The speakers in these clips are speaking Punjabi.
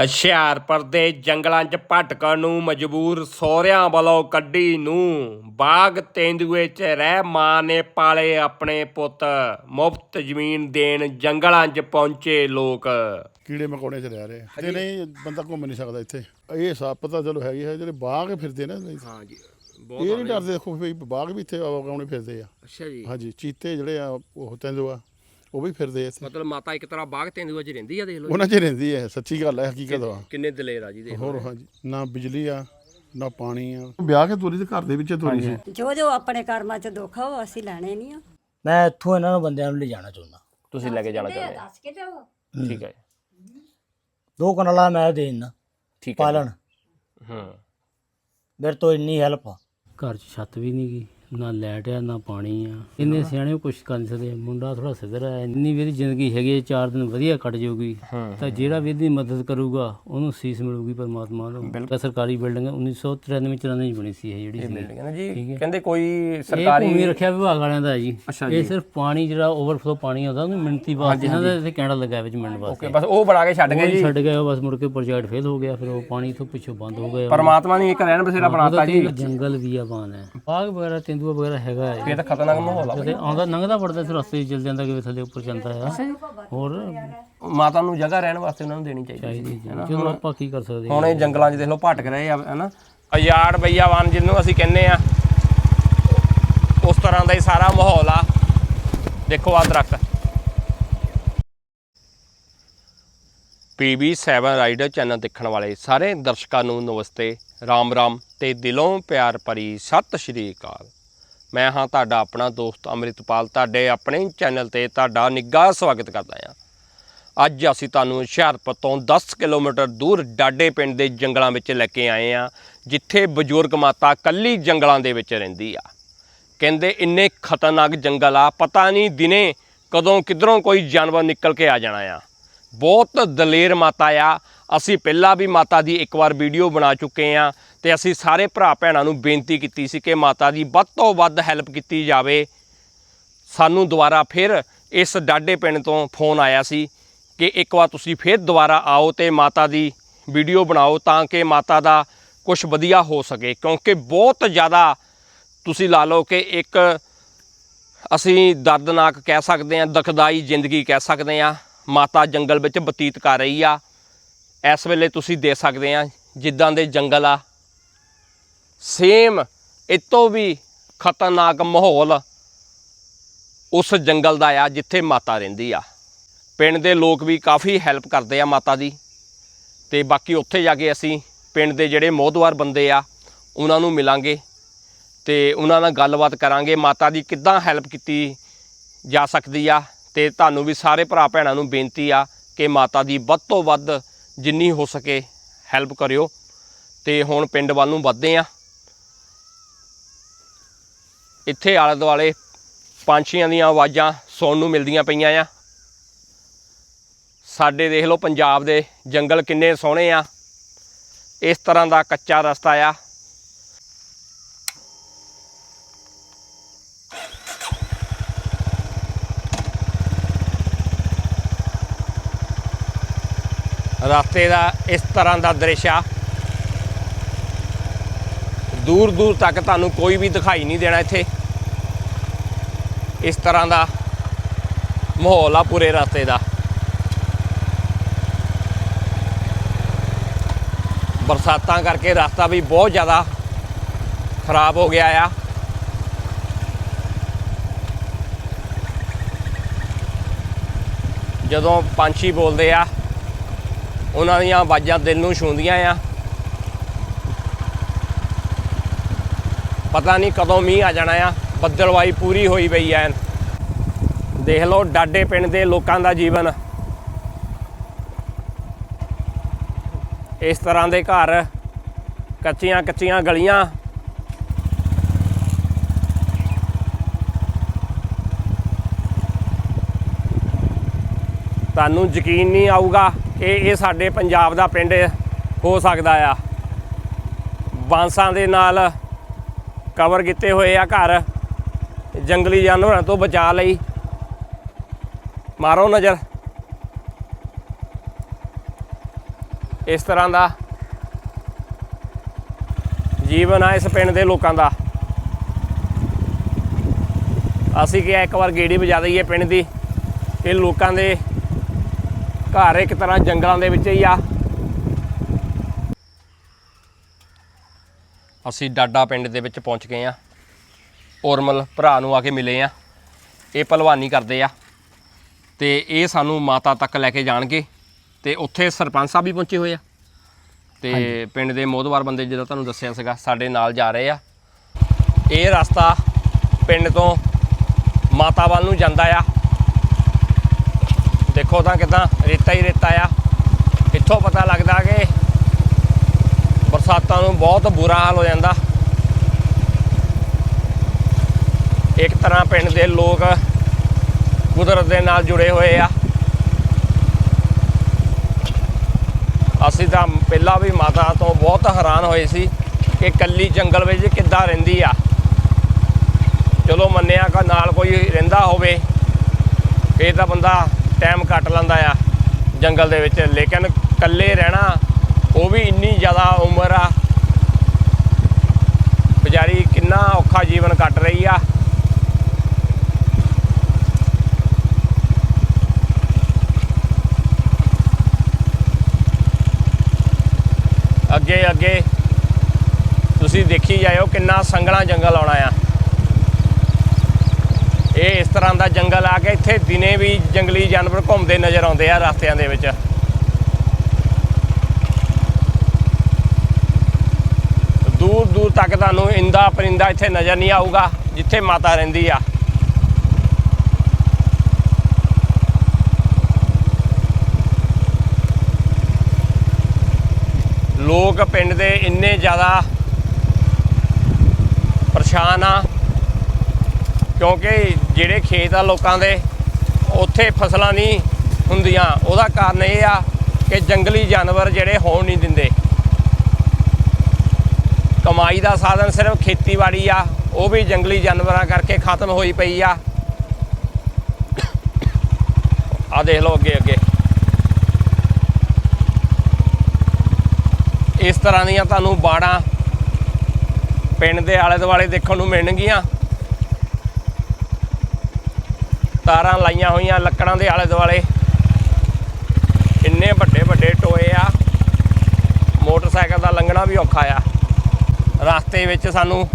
ਹੁਸ਼ਿਆਰਪੁਰ ਦੇ ਜੰਗਲਾਂ 'ਚ ਭਟਕਣ ਨੂੰ ਮਜਬੂਰ ਸਹੁਰਿਆਂ ਵੱਲੋਂ ਕੱਢੀ ਨੂੰ ਬਾਗ ਤੇਂਦੂਏ 'ਚ ਰਹਿ ਮਾਂ ਨੇ ਪਾਲੇ ਆਪਣੇ ਪੁੱਤ। ਮੁਫਤ ਜ਼ਮੀਨ ਦੇਣ ਜੰਗਲਾਂ 'ਚ ਪਹੁੰਚੇ ਲੋਕ। ਕੀੜੇ ਮਕੌੜੇ ਚ ਰਹਿ ਰਹੇ ਆ। ਤੇ ਨਹੀਂ ਬੰਦਾ ਘੁੰਮ ਨਹੀਂ ਸਕਦਾ ਇੱਥੇ। ਇਹ ਸੱਪ ਤਾਂ ਚਲੋ ਹੈਗੀ ਹੈ ਜਿਹੜੇ ਬਾਗ ਫਿਰਦੇ ਨੇ ਇਹ ਹਾਂ ਜੀ ਨਹੀਂ ਡਰਦੇ ਦੇਖੋ ਵੀ ਬਾਗ ਵੀ ਇੱਥੇ ਆਉਣੇ ਫਿਰਦੇ ਆ। ਅੱਛਾ ਜੀ। ਹਾਂਜੀ ਚੀਤੇ ਜਿਹੜੇ ਆ ਉਹ ਤੈਨੂੰ ਆ ਉਹ ਵੀ ਫਿਰਦੇ ਇੱਥੇ। ਮਤਲਬ ਮਾਤਾ ਇੱਕ ਤਰ੍ਹਾਂ ਬਾਗ ਤੇਂਦੂਏ 'ਚ ਰਹਿੰਦੀ ਆ ਦੇਖ ਲਓ ਉਹਨਾਂ 'ਚ ਰਹਿੰਦੀ ਹੈ ਸੱਚੀ ਗੱਲ ਹੈ ਹਕੀਕਤ ਆ। ਕਿੰਨੇ ਦਲੇਰ ਆ ਜੀ ਦੇਖ ਹੋਰ ਹਾਂਜੀ ਨਾ ਬਿਜਲੀ ਆ ਨਾ ਪਾਣੀ ਆ। ਵਿਆਹ ਕੇ ਤੋਰੀ ਤੇ ਘਰ ਦੇ ਵਿੱਚ ਤੋਰੀ ਸੀ। ਜੋ ਜੋ ਆਪਣੇ ਕਰਮਾਂ 'ਚ ਦੁੱਖ ਆ ਉਹ ਅਸੀਂ ਲੈਣੇ ਨਹੀਂ ਆ। ਮੈਂ ਇੱਥੋਂ ਇਹਨਾਂ ਨੂੰ ਬੰਦਿਆਂ ਨੂੰ ਲਿਜਾਣਾ ਚਾਹੁੰਦਾ। ਤੁਸੀਂ ਲੈ ਕੇ ਜਾਣਾ ਚਾਹੁੰਦੇ ਆ? ਦੱਸ ਕੇ ਜਾਓ। ਠੀਕ ਹੈ ਦੋ ਕਨਾਲਾ ਮੈਂ ਦੇ ਦਿੰਦਾ। ਠੀਕ ਹੈ ਪਾਲਣ। ਹਾਂ। ਮੇਰੇ ਤੋਂ ਇੰਨੀ ਹੈਲਪ ਆ। ਘਰ 'ਚ ਛੱਤ ਵੀ ਨਹੀਂ ਗਈ ਨਾ ਲਾਈਟ ਆ ਨਾ ਪਾਣੀ ਆ। ਇੰਨੇ ਸਿਆਣੇ ਕੁਛ ਕਰ ਨਹੀਂ ਸਕਦੇ। ਮੁੰਡਾ ਥੋੜਾ ਸਿੱਧਰ ਹੈ ਇੰਨੀ ਵੀ ਇਹਦੀ ਜ਼ਿੰਦਗੀ ਹੈਗੀ ਹੈ, ਚਾਰ ਦਿਨ ਵਧੀਆ ਕੱਟ ਜਾਊਗੀ। ਤਾਂ ਜਿਹੜਾ ਵੀ ਇਹਦੀ ਮਦਦ ਕਰੂਗਾ ਉਹਨੂੰ ਸੀਸ ਮਿਲੂਗੀ ਪਰਮਾਤਮਾ ਨੂੰ। ਤਾਂ ਸਰਕਾਰੀ ਬਿਲਡਿੰਗ 1993 94 ਚ ਬਣੀ ਸੀ ਇਹ ਜਿਹੜੀ ਸੀ। ਬਿਲਡਿੰਗ ਹੈ ਨਾ ਜੀ। ਠੀਕ ਹੈ। ਕਹਿੰਦੇ ਕੋਈ ਇਹ ਸਰਕਾਰੀ ਭੂਮੀ ਰੱਖਿਆ ਵਿਭਾਗ ਵਾਲਿਆਂ ਦਾ ਹੈ ਜੀ। ਅੱਛਾ ਇਹ ਸਿਰਫ ਪਾਣੀ ਜਿਹੜਾ ਓਵਰਫਲੋ ਪਾਣੀ ਆਉਂਦਾ ਉਹਨੂੰ ਮਿਣਤੀ ਵਾਸਤੇ ਇਹਨਾਂ ਦਾ ਇੱਥੇ ਕੈਂਡਾ ਲੱਗਾ ਵਿੱਚ ਮਿੰਟ ਵਾਸਤੇ। ਬਸ ਉਹ ਬਣਾ ਕੇ ਛੱਡ ਗਏ ਜੀ। ਛੱਡ ਗਏ ਉਹ ਬਸ ਮੁੜ ਕੇ ਪ੍ਰੋਜੈਕਟ ਫੇਲ ਹੋ ਗਿਆ ਫਿਰ ਉਹ ਪਾਣੀ ਤੋਂ ਪਿੱਛੋਂ ਬੰਦ ਹੋ ਗਿਆ। ਪਰਮਾਤਮਾ ਨੇ ਇੱਕ ਰਹਿਣ ਬਸੇਰਾ ਬਣਾਤਾ ਜੀ। ਜੰਗਲ ਵੀ ਆ ਬਾਨ ਹੈ। ਬਾਗ ਵਗੈਰਾ ਤੇਂਦੂਆ ਵਗੈਰਾ ਹੈਗਾ ਹੈ। ਇਹ ਤਾਂ ਖਤਰਨਾਕ ਮਾਹੌਲ ਆ। ਤੇ ਆਉਂਦਾ ਲੰਘਦਾ ਪੜਦਾ ਸੀ ਰਸਤੇ 'ਚ ਚੱਲ ਜਾਂਦਾ ਕਿ ਥੱਲੇ ਉੱਪਰ ਜਾਂਦਾ ਆ। ਹੋਰ? ਮਾਤਾ ਨੂੰ ਜਗ੍ਹਾ ਰਹਿਣ ਵਾਸਤੇ ਉਹਨਾਂ ਨੂੰ ਦੇਣੀ ਚਾਹੀਦੀ ਚਾਹੀਦੀ ਜੀ ਚਲੋ ਆਪਾਂ ਕੀ ਕਰ ਸਕਦੇ ਹਾਂ ਹੁਣ ਇਹ ਜੰਗਲਾਂ 'ਚ ਦੇਖ ਲਓ ਭਟਕ ਰਹੇ ਆ ਹਨਾ ਅਯਾੜ ਬਈਆਵਾਨ ਜਿਹਨੂੰ ਅਸੀਂ ਕਹਿੰਦੇ ਆ। ਉਸ ਤਰ੍ਹਾਂ ਦਾ ਹੀ ਸਾਰਾ ਮਾਹੌਲ ਆ। ਦੇਖੋ ਆ ਦਰਖਤ। PB7 ਰਾਈਡਰ ਚੈਨਲ ਦੇਖਣ ਵਾਲੇ ਸਾਰੇ ਦਰਸ਼ਕਾਂ ਨੂੰ ਨਮਸਤੇ ਰਾਮ ਰਾਮ ਤੇ ਦਿਲੋਂ ਪਿਆਰ ਭਰੀ ਸਤਿ ਸ਼੍ਰੀ ਅਕਾਲ। ਮੈਂ ਹਾਂ ਤੁਹਾਡਾ ਆਪਣਾ ਦੋਸਤ ਅੰਮ੍ਰਿਤਪਾਲ, ਤੁਹਾਡੇ ਆਪਣੇ ਚੈਨਲ ਤੇ ਤੁਹਾਡਾ ਨਿੱਘਾ ਸਵਾਗਤ ਕਰਦਾ ਹਾਂ। ਅੱਜ ਅਸੀਂ ਤੁਹਾਨੂੰ ਹੁਸ਼ਿਆਰਪੁਰ ਤੋਂ 10 ਕਿਲੋਮੀਟਰ ਦੂਰ ਡਾਡੇ ਪਿੰਡ ਦੇ ਜੰਗਲਾਂ ਵਿੱਚ ਲੈ ਕੇ ਆਏ ਹਾਂ, ਜਿੱਥੇ ਬਜ਼ੁਰਗ ਮਾਤਾ ਕੱਲੀ ਜੰਗਲਾਂ ਦੇ ਵਿੱਚ ਰਹਿੰਦੀ ਆ। ਕਹਿੰਦੇ ਇੰਨੇ ਖਤਰਨਾਕ ਜੰਗਲ ਆ, ਪਤਾ ਨਹੀਂ ਦਿਨੇ ਕਦੋਂ ਕਿਧਰੋਂ ਕੋਈ ਜਾਨਵਰ ਨਿਕਲ ਕੇ ਆ ਜਾਣਾ ਆ। ਬਹੁਤ ਦਲੇਰ ਮਾਤਾ ਆ ਅਸੀਂ ਪਹਿਲਾਂ ਵੀ ਮਾਤਾ ਦੀ ਇੱਕ ਵਾਰ ਵੀਡੀਓ ਬਣਾ ਚੁੱਕੇ ਆ ਤੇ ਅਸੀਂ ਸਾਰੇ ਭਰਾ ਭੈਣਾਂ ਨੂੰ ਬੇਨਤੀ ਕੀਤੀ ਸੀ ਕਿ ਮਾਤਾ ਦੀ ਵੱਧ ਤੋਂ ਵੱਧ ਹੈਲਪ ਕੀਤੀ ਜਾਵੇ। ਸਾਨੂੰ ਦੁਬਾਰਾ ਫਿਰ ਇਸ ਡਾਡੇ ਪਿੰਡ ਤੋਂ ਫੋਨ ਆਇਆ ਸੀ ਕਿ ਇੱਕ ਵਾਰ ਤੁਸੀਂ ਫਿਰ ਦੁਬਾਰਾ ਆਓ ਤੇ ਮਾਤਾ ਦੀ ਵੀਡੀਓ ਬਣਾਓ ਤਾਂ ਕਿ ਮਾਤਾ ਦਾ ਕੁਝ ਵਧੀਆ ਹੋ ਸਕੇ, ਕਿਉਂਕਿ ਬਹੁਤ ਜ਼ਿਆਦਾ ਤੁਸੀਂ ਲਾ ਲਓ ਕਿ ਇੱਕ ਅਸੀਂ ਦਰਦਨਾਕ ਕਹਿ ਸਕਦੇ ਹਾਂ, ਦੁਖਦਾਈ ਜ਼ਿੰਦਗੀ ਕਹਿ ਸਕਦੇ ਹਾਂ। ਮਾਤਾ ਜੰਗਲ ਵਿੱਚ ਬਤੀਤ ਕਰ ਰਹੀ ਆ। ਇਸ ਵੇਲੇ ਤੁਸੀਂ ਦੇ ਸਕਦੇ ਆ, ਜਿੱਦਾਂ ਦੇ ਜੰਗਲ ਆ। ਸੇਮ ਇਤੋਂ ਵੀ ਖਤਰਨਾਕ ਮਾਹੌਲ ਉਸ ਜੰਗਲ ਦਾ ਆ, ਜਿੱਥੇ ਮਾਤਾ ਰਹਿੰਦੀ ਆ। ਪਿੰਡ ਦੇ ਲੋਕ ਵੀ ਕਾਫੀ ਹੈਲਪ ਕਰਦੇ ਆ ਮਾਤਾ ਦੀ। ਤੇ ਬਾਕੀ ਉੱਥੇ ਜਾ ਕੇ ਅਸੀਂ ਪਿੰਡ ਦੇ ਜਿਹੜੇ ਮੋਹਦਵਾਰ ਬੰਦੇ ਆ, ਉਹਨਾਂ ਨੂੰ ਮਿਲਾਂਗੇ। ਤੇ ਉਹਨਾਂ ਨਾਲ ਗੱਲਬਾਤ ਕਰਾਂਗੇ, ਮਾਤਾ ਦੀ ਕਿੱਦਾਂ ਹੈਲਪ ਕੀਤੀ ਜਾ ਸਕਦੀ ਆ। ਤੇ ਤੁਹਾਨੂੰ ਵੀ ਸਾਰੇ ਭਰਾ ਭੈਣਾਂ ਨੂੰ ਬੇਨਤੀ ਆ ਕਿ ਮਾਤਾ ਦੀ ਵੱਧ ਤੋਂ ਵੱਧ ਜਿੰਨੀ ਹੋ ਸਕੇ ਹੈਲਪ ਕਰਿਓ। ਤੇ ਹੁਣ ਪਿੰਡ ਵੱਲ ਨੂੰ ਵੱਧਦੇ ਆ। ਇੱਥੇ ਆਲੇ ਦੁਆਲੇ ਪੰਛੀਆਂ ਦੀਆਂ ਆਵਾਜ਼ਾਂ ਸੁਣਨ ਨੂੰ ਮਿਲਦੀਆਂ ਪਈਆਂ ਆ। ਸਾਡੇ ਦੇਖ ਲਓ ਪੰਜਾਬ ਦੇ ਜੰਗਲ ਕਿੰਨੇ ਸੋਹਣੇ ਆ। ਇਸ ਤਰ੍ਹਾਂ ਦਾ ਕੱਚਾ ਰਸਤਾ ਆ। ਰਸਤੇ ਦਾ ਇਸ ਤਰ੍ਹਾਂ ਦਾ ਦ੍ਰਿਸ਼ ਆ। ਦੂਰ ਦੂਰ ਤੱਕ ਤੁਹਾਨੂੰ ਕੋਈ ਵੀ ਦਿਖਾਈ ਨਹੀਂ ਦੇਣਾ ਇੱਥੇ। ਇਸ ਤਰ੍ਹਾਂ ਦਾ ਮਾਹੌਲ ਆ ਪੂਰੇ ਰਸਤੇ ਦਾ। ਬਰਸਾਤਾਂ ਕਰਕੇ ਰਸਤਾ ਵੀ ਬਹੁਤ ਜ਼ਿਆਦਾ ਖਰਾਬ ਹੋ ਗਿਆ ਆ। ਜਦੋਂ ਪੰਛੀ ਬੋਲਦੇ ਆ ਉਹਨਾਂ ਦੀਆਂ ਆਵਾਜ਼ਾਂ ਦਿਲ ਨੂੰ ਛੂੰਦੀਆਂ ਆ। ਪਤਾ ਨਹੀਂ ਕਦੋਂ ਮੀਂਹ ਆ ਜਾਣਾ ਆ। ਬੱਦਲਵਾਈ ਪੂਰੀ ਹੋਈ ਪਈ ਐ। ਦੇਖ ਲਓ ਡਾਡੇ ਪਿੰਡ ਦੇ ਲੋਕਾਂ ਦਾ ਜੀਵਨ। ਇਸ ਤਰ੍ਹਾਂ ਦੇ ਘਰ ਕੱਚੀਆਂ ਕੱਚੀਆਂ ਗਲੀਆਂ। ਤੁਹਾਨੂੰ ਯਕੀਨ ਨਹੀਂ ਆਊਗਾ ਇਹ ਇਹ ਸਾਡੇ ਪੰਜਾਬ ਦਾ ਪਿੰਡ ਹੋ ਸਕਦਾ ਆ। ਬਾਂਸਾਂ ਦੇ ਨਾਲ ਕਵਰ ਕੀਤੇ ਹੋਏ ਆ ਘਰ। ਜੰਗਲੀ ਜਾਨਵਰਾਂ ਤੋਂ ਬਚਾ ਲਈ। ਮਾਰੋ ਨਜ਼ਰ। ਇਸ ਤਰ੍ਹਾਂ ਦਾ ਜੀਵਨ ਆ ਇਸ ਪਿੰਡ ਦੇ ਲੋਕਾਂ ਦਾ। ਅਸੀਂ ਕਿਹਾ ਇੱਕ ਵਾਰ ਗੇੜੀ ਵਜਾ ਦਈਏ ਪਿੰਡ ਦੀ ਇਹ ਲੋਕਾਂ ਦੇ ਘਰ ਇੱਕ ਤਰ੍ਹਾਂ ਜੰਗਲਾਂ ਦੇ ਵਿੱਚ ਹੀ ਆ। ਅਸੀਂ ਡਾਡਾ ਪਿੰਡ ਦੇ ਵਿੱਚ ਪਹੁੰਚ ਗਏ ਆ। ਔਰਮਲ ਭਰਾ ਨੂੰ ਆ ਕੇ ਮਿਲੇ ਆ। ਇਹ ਪਹਿਲਵਾਨੀ ਕਰਦੇ ਆ। ਤੇ ਇਹ ਸਾਨੂੰ ਮਾਤਾ ਤੱਕ ਲੈ ਕੇ ਜਾਣਗੇ। ਤੇ ਉੱਥੇ ਸਰਪੰਚ ਸਾਹਿਬ ਵੀ ਪਹੁੰਚੇ ਹੋਏ ਆ। ਤੇ ਪਿੰਡ ਦੇ ਮੋਦਵਾਰ ਬੰਦੇ ਜਿਹੜਾ ਤੁਹਾਨੂੰ ਦੱਸਿਆ ਸੀਗਾ ਸਾਡੇ ਨਾਲ ਜਾ ਰਹੇ ਆ। ਇਹ ਰਸਤਾ ਪਿੰਡ ਤੋਂ ਮਾਤਾ ਵੱਲ ਨੂੰ ਜਾਂਦਾ ਆ। ਦੇਖੋ ਤਾਂ ਕਿਦਾਂ ਰੇਤਾ ਹੀ ਰੇਤਾ ਆ। ਇੱਥੋਂ ਪਤਾ ਲੱਗਦਾ ਕਿ ਬਰਸਾਤਾਂ ਨੂੰ ਬਹੁਤ ਬੁਰਾ ਹਾਲ ਹੋ ਜਾਂਦਾ। ਇੱਕ ਤਰ੍ਹਾਂ ਪਿੰਡ ਦੇ ਲੋਕ ਕੁਦਰਤ ਦੇ ਨਾਲ ਜੁੜੇ ਹੋਏ ਆ। ਅਸੀਂ ਤਾਂ ਪਹਿਲਾਂ ਵੀ ਮਾਤਾ ਤੋਂ ਬਹੁਤ ਹੈਰਾਨ ਹੋਏ ਸੀ ਕਿ ਕੱਲੀ ਜੰਗਲ ਵਿੱਚ ਕਿੱਦਾਂ ਰਹਿੰਦੀ ਆ। ਚਲੋ ਮੰਨਿਆ ਕਿ ਨਾਲ ਕੋਈ ਰਹਿੰਦਾ ਹੋਵੇ, ਇਹ ਤਾਂ ਬੰਦਾ ਟਾਈਮ ਕੱਟ ਲੈਂਦਾ ਆ ਜੰਗਲ ਦੇ ਵਿੱਚ। ਲੇਕਿਨ ਇਕੱਲੇ ਰਹਿਣਾ, ਉਹ ਵੀ ਇੰਨੀ ਜ਼ਿਆਦਾ ਉਮਰ ਆ। ਵਿਚਾਰੀ ਕਿੰਨਾ ਔਖਾ ਜੀਵਨ ਕੱਟ ਰਹੀ ਆ। ਅੱਗੇ ਅੱਗੇ ਤੁਸੀਂ ਦੇਖੀ ਜਾਇਓ ਕਿੰਨਾ ਸੰਘਣਾ ਜੰਗਲ ਆਉਣਾ ਆ। ਇਹ ਇਸ ਤਰ੍ਹਾਂ ਦਾ ਜੰਗਲ ਆ ਕੇ ਇੱਥੇ ਦਿਨੇ ਵੀ ਜੰਗਲੀ ਜਾਨਵਰ ਘੁੰਮਦੇ ਨਜ਼ਰ ਆਉਂਦੇ ਆ ਰਸਤਿਆਂ ਦੇ ਵਿੱਚ। ਦੂਰ ਦੂਰ ਤੱਕ ਤੁਹਾਨੂੰ ਇੰਦਾ ਪਰਿੰਦਾ ਇੱਥੇ ਨਜ਼ਰ ਨਹੀਂ ਆਊਗਾ, ਜਿੱਥੇ ਮਾਤਾ ਰਹਿੰਦੀ ਆ। ਲੋਕ ਪਿੰਡ ਦੇ ਇੰਨੇ ਜ਼ਿਆਦਾ ਪਰੇਸ਼ਾਨ ਆ। ਕਿਉਂਕਿ ਜਿਹੜੇ ਖੇਤ ਆ ਲੋਕਾਂ ਦੇ, ਉੱਥੇ ਫਸਲਾਂ ਨਹੀਂ ਹੁੰਦੀਆਂ। ਉਹਦਾ ਕਾਰਨ ਇਹ ਆ ਕਿ ਜੰਗਲੀ ਜਾਨਵਰ ਜਿਹੜੇ ਹੋਣ ਨਹੀਂ ਦਿੰਦੇ। ਕਮਾਈ ਦਾ ਸਾਧਨ ਸਿਰਫ ਖੇਤੀਬਾੜੀ ਆ, ਉਹ ਵੀ ਜੰਗਲੀ ਜਾਨਵਰਾਂ ਕਰਕੇ ਖਤਮ ਹੋਈ ਪਈ ਆ। ਆ ਦੇਖ ਲਓ ਅੱਗੇ ਅੱਗੇ। ਇਸ ਤਰ੍ਹਾਂ ਦੀਆਂ ਤੁਹਾਨੂੰ ਬਾੜਾਂ ਪਿੰਡ ਦੇ ਆਲੇ ਦੁਆਲੇ ਦੇਖਣ ਨੂੰ ਮਿਲਣਗੀਆਂ। ਤਾਰਾਂ ਲਾਈਆਂ ਹੋਈਆਂ ਲੱਕੜਾਂ ਦੇ ਆਲੇ ਦੁਆਲੇ। ਇੰਨੇ ਵੱਡੇ ਵੱਡੇ ਟੋਏ ਆ। ਮੋਟਰਸਾਈਕਲ ਦਾ ਲੰਘਣਾ ਵੀ ਔਖਾ ਆ। ਰਸਤੇ ਵਿੱਚ ਸਾਨੂੰ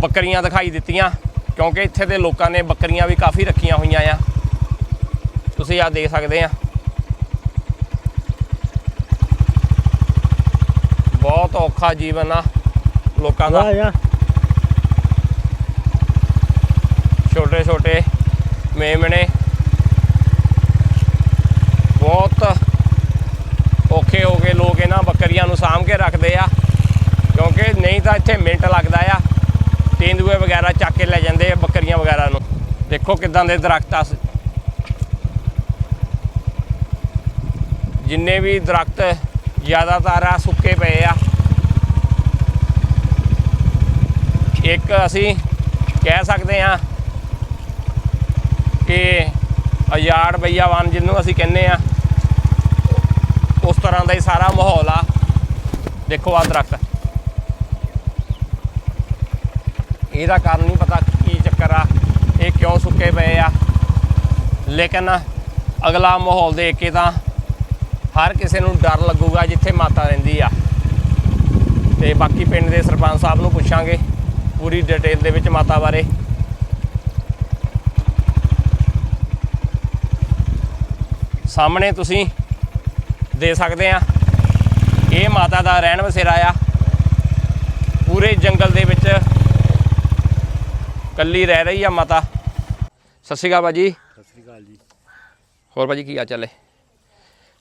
ਬੱਕਰੀਆਂ ਦਿਖਾਈ ਦਿੱਤੀਆਂ ਕਿਉਂਕਿ ਇੱਥੇ ਦੇ ਲੋਕਾਂ ਨੇ ਬੱਕਰੀਆਂ ਵੀ ਕਾਫੀ ਰੱਖੀਆਂ ਹੋਈਆਂ ਆ। ਤੁਸੀਂ ਆ ਦੇਖ ਸਕਦੇ ਆ। ਬਹੁਤ ਔਖਾ ਜੀਵਨ ਆ ਲੋਕਾਂ ਦਾ। ਛੋਟੇ ਛੋਟੇ ਮੇਮਣੇ। ਬਹੁਤ ਔਖੇ ਹੋ ਗਏ ਲੋਕ ਇਹਨਾਂ ਬੱਕਰੀਆਂ ਨੂੰ ਸਾਂਭ ਕੇ ਰੱਖਦੇ ਆ। ਕਿਉਂਕਿ ਨਹੀਂ ਤਾਂ ਇੱਥੇ ਮਿੰਟ ਲੱਗਦਾ ਆ। ਤੇਂਦੂਏ ਵਗੈਰਾ ਚੱਕ ਕੇ ਲੈ ਜਾਂਦੇ ਆ ਬੱਕਰੀਆਂ ਵਗੈਰਾ ਨੂੰ। ਦੇਖੋ ਕਿਦਾਂ ਦੇ ਦਰਖਤ ਆ। ਜਿੰਨੇ ਵੀ ਦਰਖਤ ਜ਼ਿਆਦਾਤਰ ਆ, ਸੁੱਕੇ ਪਏ ਆ। ਇੱਕ ਅਸੀਂ ਕਹਿ ਸਕਦੇ ਆ ਕਿ ਅਯਾੜ ਬਈਆਵਾਨ ਜਿਹਨੂੰ ਅਸੀਂ ਕਹਿੰਦੇ ਆ ਉਸ ਤਰ੍ਹਾਂ ਦਾ ਹੀ ਸਾਰਾ ਮਾਹੌਲ ਆ। ਦੇਖੋ ਆ ਦਰਖਤ। ਇਹਦਾ ਕਾਰਨ ਨਹੀਂ ਪਤਾ ਕੀ ਚੱਕਰ ਆ, ਇਹ ਕਿਉਂ ਸੁੱਕੇ ਪਏ ਆ। ਲੇਕਿਨ ਅਗਲਾ ਮਾਹੌਲ ਦੇਖ ਕੇ ਤਾਂ ਹਰ ਕਿਸੇ ਨੂੰ ਡਰ ਲੱਗੂਗਾ ਜਿੱਥੇ ਮਾਤਾ ਰਹਿੰਦੀ ਆ। ਤੇ ਬਾਕੀ ਪਿੰਡ ਦੇ ਸਰਪੰਚ ਸਾਹਿਬ ਨੂੰ ਪੁੱਛਾਂਗੇ ਪੂਰੀ ਡਿਟੇਲ ਦੇ ਵਿੱਚ ਮਾਤਾ ਬਾਰੇ। ਸਾਹਮਣੇ ਤੁਸੀਂ ਦੇ ਸਕਦੇ ਆ। ਇਹ ਮਾਤਾ ਦਾ ਰਹਿਣ ਵਸੇਰਾ ਆ। ਪੂਰੇ ਜੰਗਲ ਦੇ ਵਿੱਚ ਕੱਲੀ ਰਹਿ ਰਹੀ ਆ ਮਾਤਾ। ਸਤਿ ਸ਼੍ਰੀ ਅਕਾਲ ਬਾਜੀ ਸਤਿ ਸ੍ਰੀ ਅਕਾਲ ਜੀ। ਹੋਰ ਬਾਜੀ ਕੀ ਆ ਚੱਲੇ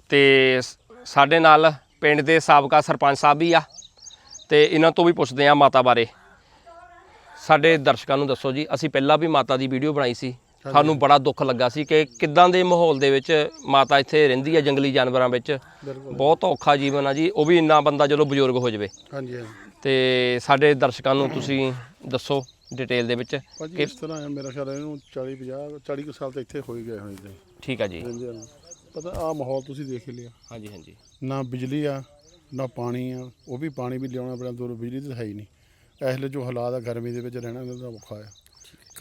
ਤੇ ਸਾਡੇ ਨਾਲ ਪਿੰਡ ਦੇ ਸਾਬਕਾ ਸਰਪੰਚ ਸਾਹਿਬ ਵੀ ਆ। ਤੇ ਇਹਨਾਂ ਤੋਂ ਵੀ ਪੁੱਛਦੇ ਆ ਮਾਤਾ ਬਾਰੇ। ਸਾਡੇ ਦਰਸ਼ਕਾਂ ਨੂੰ ਦੱਸੋ ਜੀ ਅਸੀਂ ਪਹਿਲਾਂ ਵੀ ਮਾਤਾ ਦੀ ਵੀਡੀਓ ਬਣਾਈ ਸੀ। ਸਾਨੂੰ ਬੜਾ ਦੁੱਖ ਲੱਗਾ ਸੀ ਕਿ ਕਿੱਦਾਂ ਦੇ ਮਾਹੌਲ ਦੇ ਵਿੱਚ ਮਾਤਾ ਇੱਥੇ ਰਹਿੰਦੀ ਹੈ ਜੰਗਲੀ ਜਾਨਵਰਾਂ ਵਿੱਚ। ਬਹੁਤ ਔਖਾ ਜੀਵਨ ਆ ਜੀ ਉਹ ਵੀ ਇੰਨਾ ਬੰਦਾ ਜਦੋਂ ਬਜ਼ੁਰਗ ਹੋ ਜਾਵੇ। ਹਾਂਜੀ ਹਾਂਜੀ। ਤੇ ਸਾਡੇ ਦਰਸ਼ਕਾਂ ਨੂੰ ਤੁਸੀਂ ਦੱਸੋ ਡਿਟੇਲ ਦੇ ਵਿੱਚ ਕਿ ਇਸ ਤਰ੍ਹਾਂ ਹੈ ਮੇਰਾ ਖਿਆਲ ਹੈ ਇਹਨੂੰ 40 50 40 ਕੁ ਸਾਲ ਤਾਂ ਇੱਥੇ ਹੋ ਹੀ ਗਏ ਹੋਣੇ ਜੀ ਠੀਕ ਆ ਜੀ। ਪਤਾ ਆ ਮਾਹੌਲ ਤੁਸੀਂ ਦੇਖ ਹੀ ਲਿਆ। ਹਾਂਜੀ ਹਾਂਜੀ। ਨਾ ਬਿਜਲੀ ਆ ਨਾ ਪਾਣੀ ਆ ਉਹ ਵੀ ਪਾਣੀ ਵੀ ਲਿਆਉਣਾ ਪੈਣਾ ਦੂਰ ਬਿਜਲੀ ਤਾਂ ਹੈ ਹੀ ਨਹੀਂ। ਇਸ ਵੇਲੇ ਜੋ ਹਾਲਾਤ ਆ ਗਰਮੀ ਦੇ ਵਿੱਚ ਰਹਿਣਾ ਇਹਨਾਂ ਦਾ ਔਖਾ ਆ।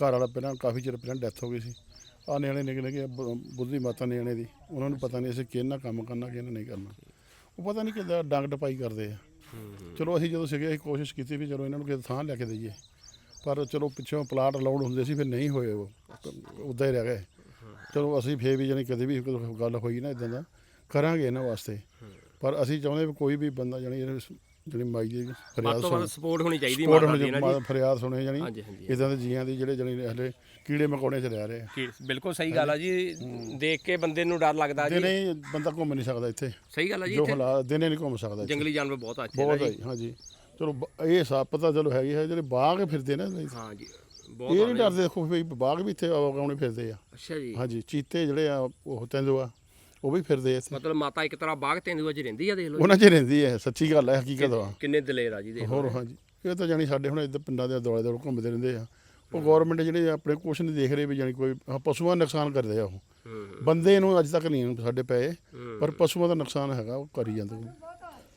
ਘਰ ਵਾਲਾ ਪਹਿਲਾਂ ਕਾਫੀ ਚਿਰ ਪਹਿਲਾਂ ਡੈਥ ਹੋ ਗਈ ਸੀ। ਆ ਨਿਆਣੇ ਨਿਕਲੇ ਨਿੱਕੇ ਬ- ਬੁੱਧੀ ਮਾਤਾ ਨਿਆਣੇ ਦੀ, ਉਹਨਾਂ ਨੂੰ ਪਤਾ ਨਹੀਂ ਅਸੀਂ ਕਿਹਨਾਂ ਕੰਮ ਕਰਨਾ ਕਿਹਨਾਂ ਨਹੀਂ ਕਰਨਾ। ਉਹ ਪਤਾ ਨਹੀਂ ਕਿੱਦਾਂ ਡੰਗ ਟਪਾਈ ਕਰਦੇ ਆ। ਚਲੋ ਅਸੀਂ ਜਦੋਂ ਸੀਗੇ, ਅਸੀਂ ਕੋਸ਼ਿਸ਼ ਕੀਤੀ ਵੀ ਚਲੋ ਇਹਨਾਂ ਨੂੰ ਕਿਤੇ ਥਾਂ ਲੈ ਕੇ ਦਈਏ। ਪਰ ਚਲੋ ਪਿੱਛੋਂ ਪਲਾਟ ਅਲਾਉਡ ਹੁੰਦੇ ਸੀ, ਫਿਰ ਨਹੀਂ ਹੋਏ ਉਹ। ਉੱਦਾਂ ਹੀ ਰਹਿ ਗਏ। ਚਲੋ ਅਸੀਂ ਫੇਰ ਵੀ ਜਾਨੀ ਕਦੇ ਵੀ ਗੱਲ ਹੋਈ ਨਾ ਇਦਾਂ ਦਾ, ਕਰਾਂਗੇ ਇਹਨਾਂ ਵਾਸਤੇ। ਪਰ ਅਸੀਂ ਚਾਹੁੰਦੇ ਵੀ ਕੋਈ ਵੀ ਬੰਦਾ ਜਾਨੀ ਜਿਹੜੀ ਮਾਈ ਦੀ ਵੱਧ ਫਰਿਆਦ ਤੋਂ ਸੁਣੇ ਸਪੋਰਟ ਹੋਣੀ ਚਾਹੀਦੀ ਮਾਤਾ ਦੀ ਨਾ ਚਾਹੀਦੀ, ਫਰਿਆਦ ਸੁਣੇ ਹਾਂਜੀ, ਹਾਂਜੀ। ਇਦਾਂ ਦੇ ਜੀਆਂ ਦੀ ਜਿਹੜੇ ਜਾਨੀ ਹਲੇ ਕੀੜੇ ਮਕੌੜੇ ਚ ਰਹਿ ਰਹੇ ਆ। ਕਿ ਬਿਲਕੁਲ ਸਹੀ ਗੱਲ ਆ ਜੀ। ਦੇਖ ਕੇ ਬੰਦੇ ਨੂੰ ਡਰ ਲੱਗਦਾ ਜੀ। ਦਿਨੇ ਬੰਦਾ ਘੁੰਮ ਨਹੀਂ ਸਕਦਾ ਇੱਥੇ। ਸਹੀ ਗੱਲ ਆ ਜੀ ਜੋ ਇੱਥੇ। ਹਾਲਾਤ ਦਿਨੇ ਨਹੀਂ ਘੁੰਮ ਸਕਦਾ ਇੱਥੇ। ਜੰਗਲੀ ਜਾਨਵਰ ਬਹੁਤ ਅੱਛੇ ਨੇ ਬਹੁਤ ਹੈ ਜੀ। ਜੀ, ਹਾਂਜੀ। ਚਲੋ ਬ- ਇਹ ਸੱਪ ਤਾਂ ਚਲੋ ਹੈਗੀ ਹੈ ਜਿਹੜੇ ਬਾਗ ਫਿਰਦੇ ਨੇ ਇਹ ਹਾਂ ਜੀ ਬਹੁਤ ਨਹੀਂ। ਡਰਦੇ ਦੇਖੋ ਵੀ ਬਾਗ ਵੀ ਇੱਥੇ ਆਉਣੇ ਫਿਰਦੇ ਆ। ਅੱਛਾ ਜੀ। ਹਾਂਜੀ ਚੀਤੇ ਜਿਹੜੇ ਆ ਉਹ ਤੈਨੂੰ ਆ ਉਹ ਵੀ ਫਿਰਦੇ ਆ ਇੱਥੇ। ਮਤਲਬ ਮਾਤਾ ਇੱਕ ਤਰ੍ਹਾਂ ਬਾਗ ਤੇਂਦੂਆ ਚ ਰਹਿੰਦੀ ਆ ਦੇਖ ਲਓ ਉਹਨਾਂ 'ਚ ਰਹਿੰਦੀ ਹੈ ਸੱਚੀ ਗੱਲ ਹੈ ਹਕੀਕਤ ਆ। ਕਿੰਨੇ ਦਲੇਰ ਆ ਜੀ ਦੇਖ ਲਓ ਹੋਰ ਹਾਂਜੀ ਇਹ ਤਾਂ ਜਾਨੀ ਸਾਡੇ ਹੁਣ ਇੱਧਰ ਪਿੰਡਾਂ ਦੇ ਦੁਆਲੇ ਦੁਆਲੇ ਘੁੰਮਦੇ ਰਹਿੰਦੇ ਆ। ਉਹ ਗਵਰਨਮੈਂਟ ਜਿਹੜੇ ਆਪਣੇ ਕੁਛ ਨਹੀਂ ਦੇਖ ਰਹੇ ਵੀ ਜਾਨੀ ਕੋਈ ਪਸ਼ੂਆਂ ਦਾ ਨੁਕਸਾਨ ਕਰਦੇ ਆ ਉਹ। ਹੂੰ ਬੰਦੇ ਨੂੰ ਅੱਜ ਤੱਕ ਨਹੀਂ ਸਾਡੇ ਪਏ। ਪਰ ਪਸ਼ੂਆਂ ਦਾ ਨੁਕਸਾਨ ਹੈਗਾ ਉਹ ਕਰੀ ਜਾਂਦੇ ਨੇ।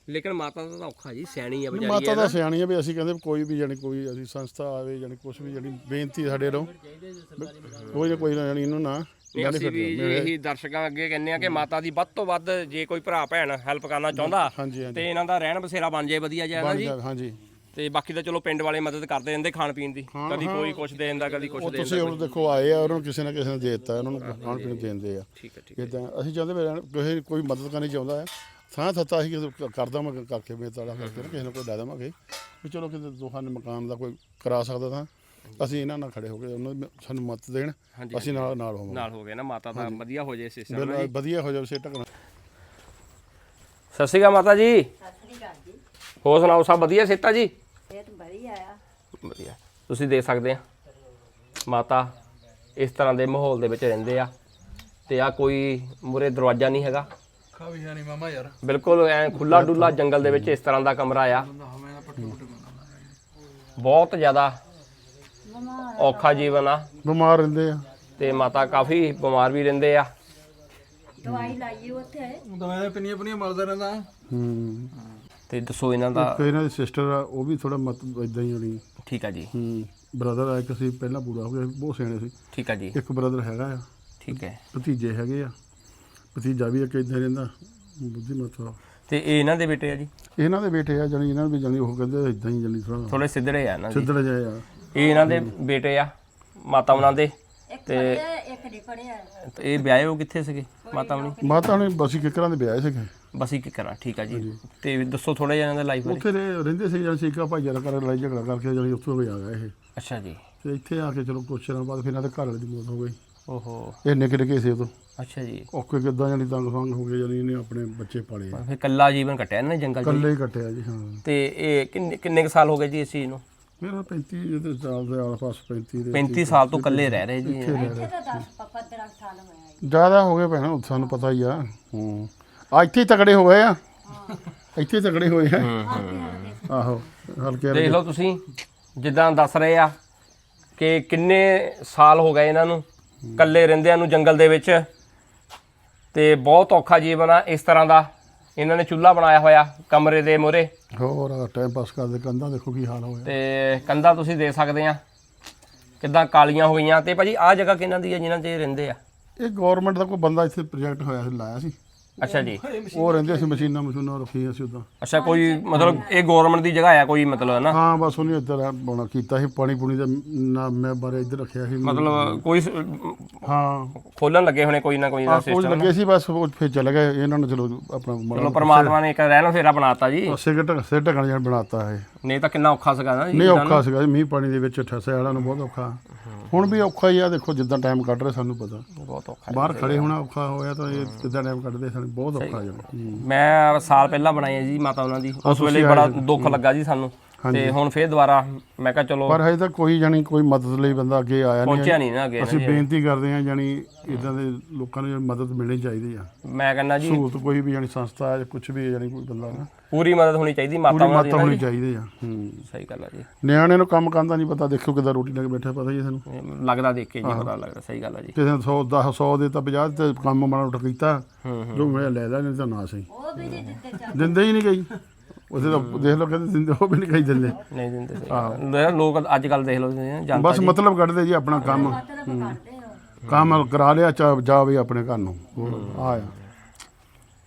ਲੇਕਿਨ ਮਾਤਾ ਦਾ ਤਾਂ ਔਖਾ ਜੀ ਸਿਆਣੀ ਆ ਵਿਚਾਰੀ ਮਾਤਾ ਹੈ ਦਾ। ਸਿਆਣੀ ਆ ਵੀ ਅਸੀਂ ਕਹਿੰਦੇ ਵੀ ਕੋਈ ਵੀ ਜਾਨੀ ਕੋਈ ਅਸੀਂ ਸੰਸਥਾ ਆਵੇ ਜਾਨੀ ਕੁਛ ਵੀ ਜਾਨੀ ਬੇਨਤੀ ਸਾਡੇ ਵੱਲੋਂ ਕੋਈ ਨਾ ਕੋਈ ਨਾ ਜਾਨੀ ਇਹਨੂੰ ਨਾ ਨਹੀਂ ਅਸੀਂ ਵੀ। ਇਹੀ ਦਰਸ਼ਕਾਂ ਅੱਗੇ ਕਹਿੰਦੇ ਆ ਕਿ ਮਾਤਾ ਦੀ ਵੱਧ ਤੋਂ ਵੱਧ ਜੇ ਕੋਈ ਭਰਾ ਭੈਣ ਹੈਲਪ ਕਰਨਾ ਚਾਹੁੰਦਾ ਤੇ ਇਹਨਾਂ ਦਾ ਰਹਿਣ ਬਸੇਰਾ ਬਣ ਜਾਏ ਵਧੀਆ ਜਿਹਾ ਨਾ ਜੀ? ਹਾਂਜੀ। ਤੇ ਬਾਕੀ ਤਾਂ ਚਲੋ ਪਿੰਡ ਵਾਲੇ ਮਦਦ ਕਰਦੇ ਰਹਿੰਦੇ ਖਾਣ ਪੀਣ ਦੀ ਕਦੀ। ਕੋਈ ਕੁਛ ਦੇ ਦਿੰਦਾ ਕਦੀ ਉਹ ਦੇ ਤੁਸੀਂ ਦਿੰਦਾ ਉਹ ਦੇਖੋ ਆਏ ਆ ਉਹਨਾਂ ਨੂੰ ਕਿਸੇ ਨਾ ਕਿਸੇ ਨੇ ਦੇ ਦਿੱਤਾ ਉਹਨਾਂ ਨੂੰ ਖਾਣ ਪੀਣ ਦੇਂਦੇ ਆ। ਠੀਕ ਹੈ ਠੀਕ ਹੈ। ਇਦਾਂ ਅਸੀਂ ਚਾਹੁੰਦੇ ਵੀ ਕਿਸੇ ਕੋਈ ਮਦਦ ਕਰਨੀ ਚਾਹੁੰਦਾ ਹੈ ਥਾਂ ਥੱਤਾ ਅਸੀਂ ਕਿਸੇ ਕਰ ਦੇਵਾਂਗੇ ਕਰਕੇ ਬੇਤਾਲਾ ਕਰਕੇ ਕਿਸੇ ਨੂੰ ਕੋਈ ਲੈ ਦੇਵਾਂਗੇ। ਵੀ ਚਲੋ ਕਿਤੇ ਦੋਹਾਂ ਨੇ ਮਕਾਨ ਦਾ ਕੋਈ ਕਰਾ ਸਕਦਾ ਤਾਂ ਅਸੀਂ ਇਹਨਾਂ ਨਾਲ ਖੜੇ ਹੋ ਕੇ ਉਹਨਾਂ ਨੂੰ ਸਾਨੂੰ ਮਦਦ ਦੇਣ ਹਾਂਜੀ, ਅਸੀਂ ਨਾਲ ਨਾਲ ਹੋਵਾਂਗੇ। ਨਾਲ ਹੋ ਗਏ ਨਾ ਮਾਤਾ ਦਾ ਵਧੀਆ ਹੋ ਜਾਏ ਸਿਸਟਮ ਬਿਲਕੁਲ ਵਧੀਆ ਹੋ ਜਾਵੇ ਸੇ ਟਕਣਾ ਸਤਿ ਸ਼੍ਰੀ ਅਕਾਲ ਮਾਤਾ ਜੀ। ਹੋਰ ਸੁਣਾਓ ਸਭ ਵਧੀਆ ਸੇਤਾ ਜੀ? ਇਹ ਤਾਂ ਵਧੀਆ ਆ। ਵਧੀਆ। ਤੁਸੀਂ ਦੇਖ ਸਕਦੇ ਆ ਮਾਤਾ ਇਸ ਤਰ੍ਹਾਂ ਦੇ ਮਾਹੌਲ ਦੇ ਵਿੱਚ ਰਹਿੰਦੇ ਆ ਤੇ ਆ ਕੋਈ ਮੁਰੇ ਦਰਵਾਜ਼ਾ ਨਹੀਂ ਹੈਗਾ। ਖਾਵੀ ਜਾਨੀ ਮਾਮਾ ਯਾਰ। ਬਿਲਕੁਲ ਐ ਖੁੱਲਾ ਡੁੱਲਾ ਜੰਗਲ ਦੇ ਵਿੱਚ ਇਸ ਤਰ੍ਹਾਂ ਦਾ ਕਮਰਾ ਆ। ਬਹੁਤ ਜ਼ਿਆਦਾ ਔਖਾ ਜੀਵਨ ਆ। ਬਿਮਾਰ ਰਹਿੰਦੇ ਆ। ਤੇ ਮਾਤਾ ਕਾਫੀ ਬਿਮਾਰ ਵੀ ਰਹਿੰਦੇ ਆ। ਦਵਾਈ ਲਾਈਏ ਉੱਥੇ। ਦਵਾਈਆਂ ਪਿੰਨੀਆਂ ਪਿੰਨੀਆਂ ਮਰਦਾ ਰਹਿੰਦਾ। ਹੂੰ। ਤੇ ਦੱਸੋ ਇਹਨਾਂ ਦਾ ਤੇ ਇਹਨਾਂ ਦੀ ਸਿਸਟਰ ਆ ਉਹ ਵੀ ਥੋੜਾ ਮਤ ਇਦਾਂ ਹੀ ਹੋਣੀ ਠੀਕ ਆ ਜੀ। ਹੂੰ। ਬ੍ਰਦਰ ਆ ਇੱਕ ਸੀ ਪਹਿਲਾਂ ਪੂਰਾ ਹੋ ਗਿਆ ਸੀ, ਬਹੁਤ ਸਿਆਣੇ ਸੀ। ਠੀਕ ਆ ਜੀ। ਇੱਕ ਬ੍ਰਦਰ ਹੈਗਾ ਆ। ਠੀਕ ਹੈ। ਭਤੀਜੇ ਹੈਗੇ ਆ। ਭਤੀਜਾ ਵੀ ਇੱਕ ਇਦਾਂ ਰਹਿੰਦਾ। ਬੁੱਧੀ ਮਤਲਬ ਤੇ ਇਹ ਇਹਨਾਂ ਦੇ ਬੇਟੇ ਆ ਜੀ? ਇਹਨਾਂ ਦੇ ਬੇਟੇ ਆ ਜਾਨੀ ਇਹਨਾਂ ਨੂੰ ਵੀ ਜਾਨੀ ਉਹ ਕਹਿੰਦੇ ਇਦਾਂ ਹੀ ਜਾਨੀ ਥੋੜਾ ਥੋੜੇ ਸਿੱਧੜੇ ਆ ਨਾ ਜੀ ਸਿੱਧੜ ਜਾਏ ਆ। ਇਹ ਇਹਨਾਂ ਦੇ ਬੇਟੇ ਆ ਮਾਤਾ ਉਹਨਾਂ ਦੇ ਇੱਕ ਪੜਿਆ ਇੱਕ ਨਹੀਂ ਪੜਿਆ ਤੇ ਇਹ ਵਿਆਹੇ ਹੋ ਕਿੱਥੇ ਸੀਗੇ ਮਾਤਾ ਹੁਣੀ? ਮਾਤਾ ਨੇ ਬਸੀ ਕਿਕਰਾਂ ਦੇ ਵਿਆਹ ਸੀਗੇ। ਬਸ ਹੀ ਕਰਾਂ ਠੀਕ ਆ ਜੀ। ਤੇ ਦੱਸੋ ਥੋੜਾ ਜਿਹਾ ਇਹਨਾਂ ਦਾ ਲਾਈਫ ਬਾਰੇ। ਉੱਥੇ ਰਹਿੰਦੇ ਸੀ ਜਾਂ ਸੀਕਾ ਭਾਈਆ ਦਾ ਕਰ ਲੜਾਈ ਝਗੜਾ ਕਰਕੇ ਜਾਨੀ ਉੱਥੋਂ ਵੀ ਆ ਗਿਆ ਇਹ। ਅੱਛਾ ਜੀ। ਤੇ ਇੱਥੇ ਆ ਕੇ ਚਲੋ ਕੁਛ ਦਿਨਾਂ ਬਾਅਦ ਫਿਰ ਇਹਨਾਂ ਦੇ ਘਰ ਵਾਲੇ ਦੀ ਮੌਤ ਹੋ ਗਈ। ਓਹੋ। ਇਹ ਨਿੱਕੇ ਨਿੱਕੇ ਸੀ ਉਦੋਂ। ਅੱਛਾ ਜੀ। ਔਖੇ ਕਿੱਦਾਂ ਜਾਨੀ ਤੰਗ ਫੰਗ ਹੋ ਗਏ ਜਾਨੀ ਇਹਨੇ ਆਪਣੇ ਬੱਚੇ ਪਾਲੇ ਆ। ਫਿਰ ਕੱਲਾ ਜੀਵਨ ਕੱਟਿਆ ਇਹਨਾਂ ਨੇ ਜੰਗਲ 'ਚ? ਇਕੱਲੇ ਹੀ ਕੱਟਿਆ ਜੀ ਹਾਂ। ਤੇ ਇਹ ਕਿੰਨੇ ਕਿੰਨੇ ਕੁ ਸਾਲ ਹੋ ਗਏ ਜੀ ਇਸ ਚੀਜ਼ ਨੂੰ? ਮੇਰਾ 35 ਜਿਹਦੇ ਸਾਲ ਦੇ ਆਸ-ਪਾਸ 35 ਦੇ 35 ਸਾਲ ਤੋਂ ਇਕੱਲੇ ਰਹਿ ਰਹੇ ਜੀ। ਇੱਥੇ ਤਾਂ 10 15 ਸਾਲ ਹੋਇਆ ਈ। ਜ਼ਿਆਦਾ ਹੋ ਗਏ ਭੈਣਾ ਉਹ ਸਾਨੂੰ ਪਤਾ ਹੀ ਆ। ਹੂੰ। ਆ ਇੱਥੇ ਹੀ ਤਕੜੇ ਹੋ ਗਏ ਆ। ਇੱਥੇ ਹੀ ਤਕੜੇ ਹੋਏ ਆ। ਆਹੋ ਹਲਕੇ ਦੇਖ ਲਓ ਤੁਸੀਂ ਜਿੱਦਾਂ ਦੱਸ ਰਹੇ ਆ ਕਿ ਕਿੰਨੇ ਸਾਲ ਹੋ ਗਏ ਇਹਨਾਂ ਨੂੰ ਇਕੱਲੇ ਰਹਿੰਦਿਆਂ ਨੂੰ ਜੰਗਲ ਦੇ ਵਿੱਚ। ਤੇ ਬਹੁਤ ਔਖਾ ਜੀਵਨ ਆ ਇਸ ਤਰ੍ਹਾਂ ਦਾ। ਇਹਨਾਂ ਨੇ ਚੁੱਲ੍ਹਾ ਬਣਾਇਆ ਹੋਇਆ ਕਮਰੇ ਦੇ ਮੂਹਰੇ। ਹੋਰ ਟਾਈਮ ਪਾਸ ਕਰਦੇ ਕੰਦਾ ਦੇਖੋ ਕੀ ਹਾਲ ਹੋਇਆ। ਤੇ ਕੰਧਾਂ ਤੁਸੀਂ ਦੇਖ ਸਕਦੇ ਆ ਕਿੱਦਾਂ ਕਾਲੀਆਂ ਹੋ ਗਈਆਂ ਤੇ ਭਾਜੀ ਆਹ ਜਗ੍ਹਾ ਕਿਹਨਾਂ ਦੀ ਆ ਜਿਨ੍ਹਾਂ 'ਚ ਇਹ ਰਹਿੰਦੇ ਆ? ਇਹ ਗਵਰਨਮੈਂਟ ਦਾ ਕੋਈ ਬੰਦਾ ਇੱਥੇ ਪ੍ਰੋਜੈਕਟ ਹੋਇਆ ਸੀ ਲਾਇਆ ਸੀ। ਅੱਛਾ ਜੀ। ਉਹ ਰਹਿੰਦੇ ਸੀ ਮਸ਼ੀਨਾਂ ਮਸ਼ੀਨਾਂ ਰੱਖੀਆਂ ਸੀ ਉਦਾਂ। ਅੱਛਾ ਕੋਈ ਮਤਲਬ ਇਹ ਗਵਰਨਮੈਂਟ ਦੀ ਜਗ੍ਹਾ ਆ ਕੋਈ ਮਤਲਬ ਹੈ ਨਾ ਹਾਂ ਬਸ ਉਹਨੇ ਇੱਧਰ ਬਣਾ ਕੀਤਾ ਸੀ ਪਾਣੀ ਪੂਣੀ ਦਾ ਨਾ ਮੈਂ ਬਾਰੇ ਇੱਧਰ ਰੱਖਿਆ ਸੀ। ਮਤਲਬ ਕੋਈ ਹਾਂ। ਖੋਲਣ ਲੱਗੇ ਹੋਣੇ ਕੋਈ ਨਾ ਕੋਈ ਨਾ ਆ ਕੋਈ ਸਿਸਟਮ ਲੱਗੇ ਸੀ ਬਸ ਉਹ ਫਿਰ ਚਲੇ ਗਏ। ਇਹਨਾਂ ਨੇ ਚਲੋ ਆਪਣਾ ਚਲੋ ਪਰਮਾਤਮਾ ਨੇ ਇੱਕ ਰਹਿਣ ਫੇਰਾ ਬਣਾਤਾ ਜੀ। ਸਿਗਰਟ ਸਿਰ ਢਕਣ ਜਾਨ ਬਣਾਤਾ ਹੈ ਨਹੀਂ ਤਾਂ ਕਿੰਨਾ ਔਖਾ ਸੀਗਾ ਨਾ ਜੀ ਨਹੀਂ ਔਖਾ ਸੀਗਾ ਜੀ, ਮੀਂਹ ਪਾਣੀ ਦੇ ਵਿੱਚ ਠਸੇ ਵਾਲਿਆਂ ਨੂੰ ਬਹੁਤ ਔਖਾ। ਹੁਣ ਵੀ ਔਖਾ ਹੀ ਆ ਦੇਖੋ ਜਿੱਦਾਂ ਟਾਈਮ ਕੱਢ ਰਹੇ ਸਾਨੂੰ ਪਤਾ। ਬਹੁਤ ਔਖਾ ਬਾਹਰ ਖੜੇ ਹੋਣਾ ਔਖਾ ਹੋਇਆ ਤਾਂ ਇਹ ਕਿੱਦਾਂ ਟਾਈਮ ਕੱਢਦੇ ਸਾਨੂੰ ਬਹੁਤ ਔਖਾ ਜਾਣਾ ਮੈਂ ਸਾਲ ਪਹਿਲਾਂ ਬਣਾਈ ਹੈ ਜੀ ਮਾਤਾ ਉਹਨਾਂ ਦੀ। ਉਸ ਵੇਲੇ ਬੜਾ ਦੁੱਖ ਲੱਗਾ ਜੀ ਸਾਨੂੰ। ਤੇ ਹੁਣ ਫੇਰ ਦੁਬਾਰਾ ਮੈਂ ਕਿਹਾ ਚਲੋ ਪਰ ਹਜੇ ਤੱਕ ਕੋਈ ਜਾਨੀ ਕੋਈ ਮਦਦ ਲਈ ਬੰਦਾ ਅੱਗੇ ਆਇਆ ਨਹੀਂ ਪਹੁੰਚਿਆ ਨਹੀਂ ਨਾ ਅੱਗੇ ਅਸੀਂ ਜੀ। ਬੇਨਤੀ ਕਰਦੇ ਹਾਂ ਜਾਨੀ ਇਦਾਂ ਦੇ ਲੋਕਾਂ ਨੂੰ ਮਦਦ ਮਿਲਣੀ ਚਾਹੀਦੀ ਆ। ਮੈਂ ਕਹਿੰਦਾ ਜੀ ਸਹੂਲਤ ਕੋਈ ਵੀ ਜਾਨੀ ਸੰਸਥਾ ਜਾਂ ਕੁਝ ਵੀ ਜਾਨੀ ਕੋਈ ਬੰਦਾ ਨਾ ਪੂਰੀ ਮਦਦ ਹੋਣੀ ਚਾਹੀਦੀ ਮਾਤਾਵਾਂ ਦੀ ਮਦਦ ਨਾ ਹੋਣੀ ਜੀ। ਚਾਹੀਦੀ ਆ। ਹੂੰ। ਸਹੀ ਗੱਲ ਆ ਜੀ। ਨਿਆਣੇ ਨੂੰ ਕੰਮ ਕਰਨ ਦਾ ਨਹੀਂ ਪਤਾ ਦੇਖੋ ਕਿਦਾਂ ਰੋਟੀ ਲੈ ਕੇ ਬੈਠਾ ਪਤਾ ਤੁਹਾਨੂੰ ਇਹ ਲੱਗਦਾ ਦੇਖ ਕੇ ਜੀ ਪਤਾ ਲੱਗਦਾ ਸਹੀ ਗੱਲ ਆ ਜੀ। ਕਿਸੇ ਨੇ 100 10 100 ਦੇ ਤਾਂ 50 ਤੇ ਕੰਮ ਮਾੜਾ ਮੋਟਾ ਕੀਤਾ ਹੂੰ ਜੋ ਮੈਂ ਲੈ ਲੈ ਨਹੀਂ ਤਾਂ ਨਾ ਸਹੀ। ਉਹ ਵੀ ਦਿੱਤੇ ਚੱਲ ਦਿੰਦੇ ਹੀ ਨਹੀਂ ਗਈ ਉਹਦੇ ਤਾਂ ਦੇਖ ਲਓ ਕਹਿੰਦੇ ਦਿੰਦੇ ਉਹ ਵੀ ਨਹੀਂ ਕਹੀ ਦਿੰਦੇ। ਨਹੀਂ ਦਿੰਦੇ ਸਹੀ ਗੱਲ। ਆ। ਲੋਕ ਅੱਜ ਕੱਲ ਦੇਖ ਲਓ ਜੀ, ਜਨਤਾ ਬਸ ਜੀ। ਮਤਲਬ ਕੱਢਦੇ ਜੀ ਆਪਣਾ ਕੰਮ। ਹੋ। ਕੰਮ ਕਰਾ ਲਿਆ ਚਾ ਜਾਵੇ ਆਪਣੇ ਘਰ ਨੂੰ। ਆ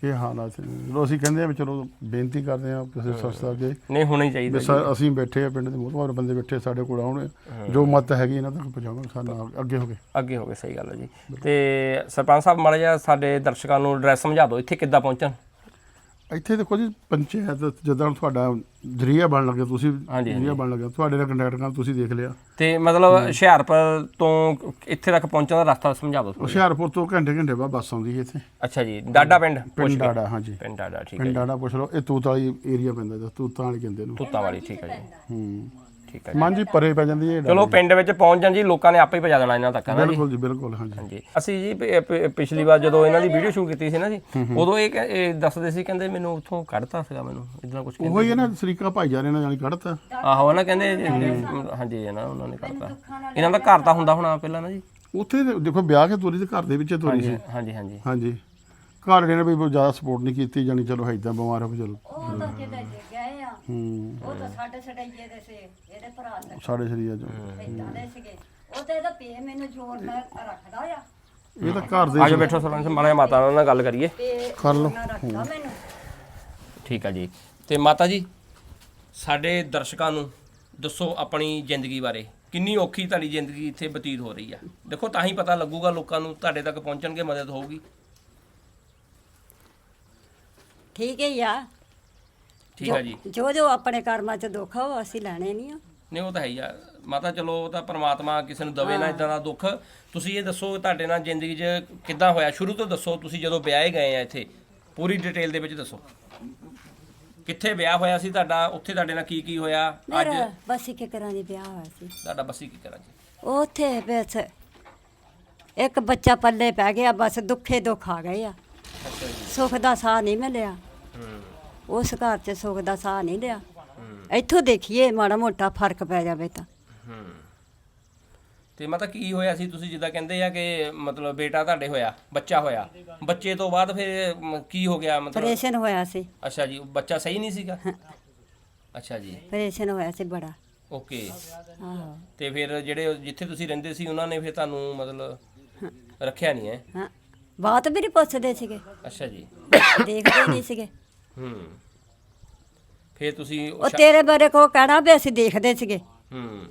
ਇਹ ਹਾਲਾਤ ਨੇ ਚਲੋ ਅਸੀਂ ਕਹਿੰਦੇ ਆ ਵੀ ਚਲੋ ਬੇਨਤੀ ਕਰਦੇ ਆ ਕਿਸੇ ਸੰਸਥਾ ਅੱਗੇ ਨਹੀਂ ਹੋਣੀ ਚਾਹੀਦੀ ਵੀ ਜੀ। ਸਾ- ਅਸੀਂ ਬੈਠੇ ਆ ਪਿੰਡ ਦੇ ਮੋਹਤਵਾਰ ਬੰਦੇ ਬੈਠੇ ਸਾਡੇ ਕੋਲ ਆਉਣ। ਜੋ ਮਤ ਹੈਗੀ ਇਹਨਾਂ ਤੱਕ ਪਹੁੰਚਾਵਾਂਗੇ ਸਾਡਾ ਅੱਗੇ ਹੋ ਕੇ। ਅੱਗੇ ਹੋ ਗਏ ਸਹੀ ਗੱਲ ਹੈ ਜੀ। ਤੇ ਸਰਪੰਚ ਸਾਹਿਬ ਮਾੜਾ ਜਿਹਾ ਸਾਡੇ ਦਰਸ਼ਕਾਂ ਨੂੰ ਐਡਰੈਸ ਸਮਝਾ ਦਿਓ ਇੱਥੇ ਕਿੱਦਾਂ ਪਹੁੰਚਣ? ਇੱਥੇ ਦੇਖੋ ਜੀ ਪੰਚਾਇਤ ਜਦੋਂ ਤੁਹਾਡਾ ਜਰੀਆ ਬਣ ਲੱਗਿਆ ਤੁਸੀਂ ਹਾਂਜੀ, ਜਰੀਆ ਬਣ ਲੱਗਿਆ ਤੁਹਾਡੇ ਨਾਲ ਕੰਟੈਕਟ ਕਰ ਤੁਸੀਂ ਦੇਖ ਲਿਆ। ਤੇ ਮਤਲਬ ਹੁਸ਼ਿਆਰਪੁਰ ਤੋਂ ਇੱਥੇ ਤੱਕ ਪਹੁੰਚਣ ਦਾ ਰਸਤਾ ਸਮਝਾ ਦਿਓ ਥੋੜ੍ਹਾ ਹੁਸ਼ਿਆਰਪੁਰ ਤੋਂ ਘੰਟੇ ਘੰਟੇ ਬਾਅਦ ਬੱਸ ਆਉਂਦੀ ਹੈ ਇੱਥੇ। ਅੱਛਾ ਜੀ ਡਾਡਾ ਪਿੰਡ? ਪੁੱਛ ਪਿੰਡ ਕੇ ਡਾੜਾ ਹਾਂਜੀ। ਪਿੰਡ ਡਾਡਾ ਠੀਕ ਹੈ ਪਿੰਡ ਜੀ। ਡਾੜਾ ਪੁੱਛ ਲਓ ਇਹ ਤੂਤ ਵਾਲੀ ਏਰੀਆ ਪੈਂਦਾ ਜੀ ਤੂਤਾਂ ਵਾਲੀ ਕਹਿੰਦੇ ਨੂੰ ਤੁੱਤਾ ਵਾਲੀ ਠੀਕ ਹੈ ਜੀ। ਹੂੰ। ਠੀਕ ਹੈ ਜੀ। ਮਾਂਜੀ ਪਰੇ ਪੈ ਜਾਂਦੀ ਹੈ ਇਹ ਚਲੋ ਪਿੰਡ ਵਿੱਚ ਪਹੁੰਚ ਜਾਣ ਜੀ ਲੋਕਾਂ ਨੇ ਆਪੇ ਹੀ ਪਹੁੰਚਾ ਦੇਣਾ ਇਹਨਾਂ ਤੱਕ ਜੀ? ਬਿਲਕੁਲ ਜੀ ਬਿਲਕੁਲ ਹਾਂਜੀ। ਹਾਂਜੀ। ਅਸੀਂ ਜੀ ਪ- ਪ- ਪਿਛਲੀ ਵਾਰ ਜਦੋਂ ਇਹਨਾਂ ਦੀ ਵੀਡੀਓ ਸ਼ੂਟ ਕੀਤੀ ਸੀ ਨਾ ਜੀ ਉਦੋਂ ਇਹ ਕਹਿ- ਇਹ ਦੱਸਦੇ ਸੀ ਕਹਿੰਦੇ ਮੈਨੂੰ ਉੱਥੋਂ ਕੱਢਤਾ ਸੀਗਾ ਮੈਨੂੰ ਇਦਾਂ ਕੁਝ ਉਹੋ ਹੀ ਹੈ ਨਾ ਸਰੀਕਾ ਭਾਈਚਾਰੇ ਨਾਲ ਜਾਨੀ ਕੱਢਤਾ। ਆਹੋ ਨਾ ਕਹਿੰਦੇ ਹਾਂਜੀ ਇਹ ਨਾ ਉਹਨਾਂ ਨੇ ਕੱਢਤਾ। ਇਹਨਾਂ ਦਾ ਘਰ ਤਾਂ ਹੁੰਦਾ ਹੋਣਾ ਪਹਿਲਾਂ ਨਾ ਜੀ। ਉੱਥੇ ਤੇ ਦੇਖੋ ਵਿਆਹ ਕੇ ਤੋਰੀ ਤੇ ਘਰ ਦੇ ਵਿੱਚ ਤੋਰੀ ਸੀ। ਹਾਂਜੀ ਹਾਂਜੀ। ਹਾਂਜੀ। ਘਰ ਵਾਲੇ ਨੇ ਵੀ ਬਹੁਤ ਜ਼ਿਆਦਾ ਸਪੋਰਟ ਨਹੀਂ ਕੀਤੀ ਜਾਨੀ ਚਲੋ ਏਦਾਂ ਬਿਮਾਰ ਹੋ ਕੇ ਚਲੋ। ਉਹ ਤਾਂ ਕਿਤੇ ਹੂੰ। ਉਹ ਤਾਂ ਸਾਡੇ ਸੜਈਏ ਦੇ ਸੀ ਇਹਦੇ ਭਰਾ ਦੇ ਸਾਡੇ ਸ਼ਰੀਆ ਚ। ਇਦਾਂ ਦੇ ਸੀਗੇ। ਉਹ ਤੇ ਇਹਦਾ ਪੇ ਮੈਨੂੰ ਜੋਰ ਨਾਲ ਰੱਖਦਾ ਆ। ਇਹ ਤਾਂ ਘਰ ਦੇ ਆਜੋ ਬੈਠੋ ਸਰਪੰਚ ਮਾੜਾ ਜਿਹਾ ਮਾਤਾ ਨਾਲ ਗੱਲ ਕਰੀਏ। ਤੇ ਕਰ ਲਓ। ਨਾਲ ਰੱਖਦਾ ਮੈਨੂੰ। ਠੀਕ ਆ ਜੀ। ਤੇ ਮਾਤਾ ਜੀ ਸਾਡੇ ਦਰਸ਼ਕਾਂ ਨੂੰ ਦੱਸੋ ਆਪਣੀ ਜ਼ਿੰਦਗੀ ਬਾਰੇ। ਕਿੰਨੀ ਔਖੀ ਤੁਹਾਡੀ ਜ਼ਿੰਦਗੀ ਇੱਥੇ ਬਤੀਤ ਹੋ ਰਹੀ ਆ। ਦੇਖੋ ਤਾਂ ਹੀ ਪਤਾ ਲੱਗੂਗਾ ਲੋਕਾਂ ਨੂੰ ਤੁਹਾਡੇ ਤੱਕ ਪਹੁੰਚਣਗੇ ਮਦਦ ਹੋਊਗੀ। ਠੀਕ ਹੈ ਆ। ਠੀਕ ਆ ਜੀ ਜੋ। ਜੋ ਆਪਣੇ ਕਰਮਾਂ 'ਚ ਦੁੱਖ ਆ ਉਹ ਅਸੀਂ ਲੈਣੇ ਨਹੀਂ ਆ। ਨਹੀਂ ਉਹ ਤਾਂ ਹੈ ਹੀ ਆ। ਮਾਤਾ ਚਲੋ ਉਹ ਤਾਂ ਪ੍ਰਮਾਤਮਾ ਕਿਸੇ ਨੂੰ ਦਵੇ ਨਾ ਇਦਾਂ ਦਾ ਦੁੱਖ। ਤੁਸੀਂ ਇਹ ਦੱਸੋ ਤੁਹਾਡੇ ਨਾਲ ਜ਼ਿੰਦਗੀ 'ਚ ਕਿੱਦਾਂ ਹੋਇਆ? ਸ਼ੁਰੂ ਤੋਂ ਦੱਸੋ ਤੁਸੀਂ ਜਦੋਂ ਵਿਆਹੇ ਗਏ ਆ ਇੱਥੇ ਪੂਰੀ ਡਿਟੇਲ ਦੇ ਵਿੱਚ ਦੱਸੋ। ਕਿੱਥੇ ਵਿਆਹ ਹੋਇਆ ਸੀ ਤੁਹਾਡਾ? ਉੱਥੇ ਤੁਹਾਡੇ ਨਾਲ ਕੀ ਕੀ ਹੋਇਆ? ਅੱਜ ਮੇਰਾ ਬਸ ਇੱਕ ਕਰਾਂ ਦੀ ਵਿਆਹ ਹੋਇਆ ਸੀ। ਤੁਹਾਡਾ ਬੱਸੀ ਕੀ ਕਰਾਂ ਜੀ ਉੱਥੇ ਬਸ ਇੱਕ ਬੱਚਾ ਪੱਲੇ ਪੈ ਗਿਆ ਬਸ ਦੁੱਖੇ ਦੁੱਖ ਆ ਗਏ ਆ। ਸੁੱਖ ਦਾ ਸਾਹ ਨਹੀਂ ਮਿਲਿਆ। ਉਸ ਘਰ 'ਚ ਸੁੱਖ ਦਾ ਸਾਹ ਨਹੀਂ ਲਿਆ। ਇੱਥੋਂ ਦੇਖੀਏ ਮਾੜਾ ਮੋਟਾ ਫ਼ਰਕ ਪੈ ਜਾਵੇ ਤਾਂ। ਹੂੰ। ਤੇ ਮਤਲਬ ਕੀ ਹੋਇਆ ਸੀ? ਤੁਸੀਂ ਜਿੱਦਾਂ ਕਹਿੰਦੇ ਆ ਕਿ ਮਤਲਬ ਬੇਟਾ ਤੁਹਾਡੇ ਹੋਇਆ ਬੱਚਾ ਹੋਇਆ। ਬੱਚੇ ਤੋਂ ਬਾਅਦ ਫਿਰ ਮ, ਕੀ ਹੋ ਗਿਆ ਮਤਲਬ? ਆਪਰੇਸ਼ਨ ਹੋਇਆ ਸੀ। ਅੱਛਾ ਜੀ ਉਹ ਬੱਚਾ ਸਹੀ ਨਹੀਂ ਸੀਗਾ? ਅੱਛਾ ਜੀ। ਆਪਰੇਸ਼ਨ ਹੋਇਆ ਸੀ ਬੜਾ। ਓਕੇ। ਆਹੋ। ਤੇ ਫਿਰ ਜਿਹੜੇ ਜਿੱਥੇ ਤੁਸੀਂ ਰਹਿੰਦੇ ਸੀ ਉਹਨਾਂ ਨੇ ਫਿਰ ਤੁਹਾਨੂੰ ਮਤਲਬ ਰੱਖਿਆ ਨਹੀਂ ਹੈ? ਹਾਂ। ਬਾਤ ਵੀ ਨਹੀਂ ਪੁੱਛਦੇ ਸੀਗੇ। ਅੱਛਾ ਜੀ। ਦੇਖਦੇ ਨਹੀਂ ਸੀਗੇ। ਹੂੰ। ਫਿਰ ਤੁਸੀਂ ਉਹ ਸ਼ਾ- ਤੇਰੇ ਬਾਰੇ ਕੋ ਕਹਿਣਾ ਵੀ ਅਸੀਂ ਦੇਖਦੇ ਸੀਗੇ। ਹੂੰ।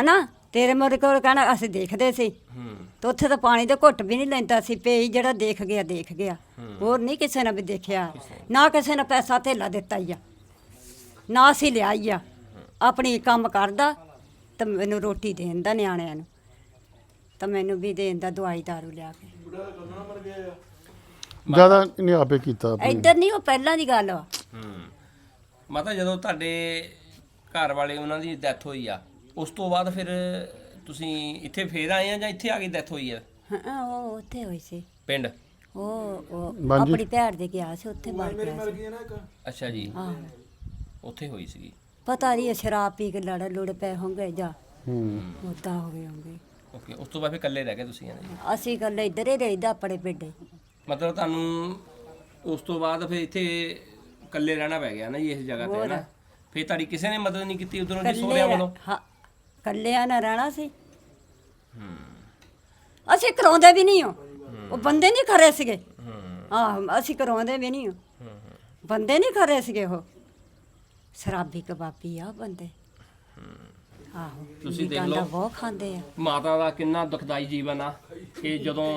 ਹਨਾ? ਤੇਰੇ ਬਾਰੇ ਕੋ ਕਹਿਣਾ ਅਸੀਂ ਦੇਖਦੇ ਸੀ। ਹੂੰ। ਤੇ ਉੱਥੇ ਤਾਂ ਪਾਣੀ ਦੇ ਘੁੱਟ ਵੀ ਨਹੀਂ ਲੈਂਦਾ ਸੀ ਪਈ ਜਿਹੜਾ ਦੇਖ ਗਿਆ ਦੇਖ ਗਿਆ। ਹੋਰ ਨਹੀਂ ਕਿਸੇ ਨੇ ਵੀ ਦੇਖਿਆ। ਨਾ। ਕਿਸੇ ਨੇ ਪੈਸਾ ਧੇਲਾ ਦਿੱਤਾ ਹੀ ਆ। ਨਾ ਅਸੀਂ ਲਿਆਈ ਆ। ਆਪਣੀ ਕੰਮ ਕਰਦਾ ਤੇ ਮੈਨੂੰ ਰੋਟੀ ਦੇਣ ਦਾ ਨਿਆਣਿਆਂ ਨੂੰ। ਤਾਂ ਮੈਨੂੰ ਵੀ ਦੇਣ ਦਾ ਦਵਾਈ ਦਾਰੂ ਲਿਆ ਕੇ। ਜ਼ਿਆਦਾ ਇਹਨੇ ਆਪੇ ਕੀਤਾ ਆਪਣੀ। ਇੱਧਰ ਨਹੀਂ ਉਹ ਪਹਿਲਾਂ ਦੀ ਗੱਲ ਆ। ਹੂੰ। ਮਾਤਾ ਜਦੋਂ ਤੁਹਾਡੇ ਘਰ ਵਾਲੇ ਉਹਨਾਂ ਦੀ ਡੈਥ ਹੋਈ ਆ ਉਸ ਤੋਂ ਬਾਅਦ ਫਿਰ ਤੁਸੀਂ ਇੱਥੇ ਫੇਰ ਆਏ ਆ ਜਾਂ ਇੱਥੇ ਆ ਕੇ ਡੈਥ ਹੋਈ ਆ? ਹਾਂ ਉਹ ਉੱਥੇ ਹੋਈ ਸੀ। ਪਿੰਡ? ਉਹ ਉਹ ਹਾਂਜੀ। ਆਪਣੀ ਭੈਣ ਦੇ ਗਿਆ ਸੀ ਉੱਥੇ ਮਰ ਗਿਆ ਸੀ। ਅੱਛਾ ਜੀ। ਆਹੋ ਉੱਥੇ ਹੋਈ ਸੀਗੀ। ਪਤਾ ਨਹੀਂ ਸ਼ਰਾਬ ਪੀ ਕੇ ਲੜ ਲੁੜ ਪਏ ਹੋਣਗੇ ਜਾਂ ਹੂੰ। ਉਦਾਂ ਹੋ ਗਏ ਹੋਣਗੇ। ਓਕੇ ਉਸ ਤੋਂ ਬਾਅਦ ਫਿਰ ਇਕੱਲੇ ਰਹਿ ਗਏ ਤੁਸੀਂ ਹੈ ਨਾ ਜੀ ਅਸੀਂ ਗੱਲ ਇੱਧਰ ਹੀ ਰਹਿਦਾ ਆਪਣੇ ਪਿੰਡੇ। ਮਤਲਬ ਤੁਹਾਨੂੰ ਉਸ ਤੋਂ ਬਾਅਦ ਫਿਰ ਇੱਥੇ ਇਕੱਲੇ ਰਹਿਣਾ ਪੈ ਗਿਆ ਨਾ ਜੀ ਇਸ ਜਗ੍ਹਾ ਤੇ ਹੈ ਨਾ ਫਿਰ ਤੁਹਾਡੀ ਕਿਸੇ ਨੇ ਮਦਦ ਨਹੀਂ ਕੀਤੀ ਉਧਰੋਂ ਦੀ ਸੋਹਰਿਆਂ ਵੱਲੋਂ? ਹਾਂ ਕੱਲਿਆਂ ਨਾ ਰਹਿਣਾ ਸੀ। ਅਸੀਂ ਕਰਾਉਂਦੇ ਵੀ ਨਹੀਂ ਹੋ। ਉਹ ਬੰਦੇ ਨਹੀਂ ਖਰੇ ਸੀਗੇ। ਹਾਂ। ਅਸੀਂ ਕਰਾਉਂਦੇ ਵੀ ਨਹੀਂ ਹੋ। ਬੰਦੇ ਨਹੀਂ ਖਰੇ ਸੀਗੇ ਉਹ। ਸ਼ਰਾਬੀ ਕਬਾਬੀ ਆ ਬੰਦੇ। ਆਹੋ ਤੁਸੀਂ ਦੇਖ ਲਓ। ਬਹੁਤ ਖਾਂਦੇ ਆ। ਮਾਤਾ ਦਾ ਕਿੰਨਾ ਦੁਖਦਾਈ ਜੀਵਨ ਆ। ਕਿ ਜਦੋਂ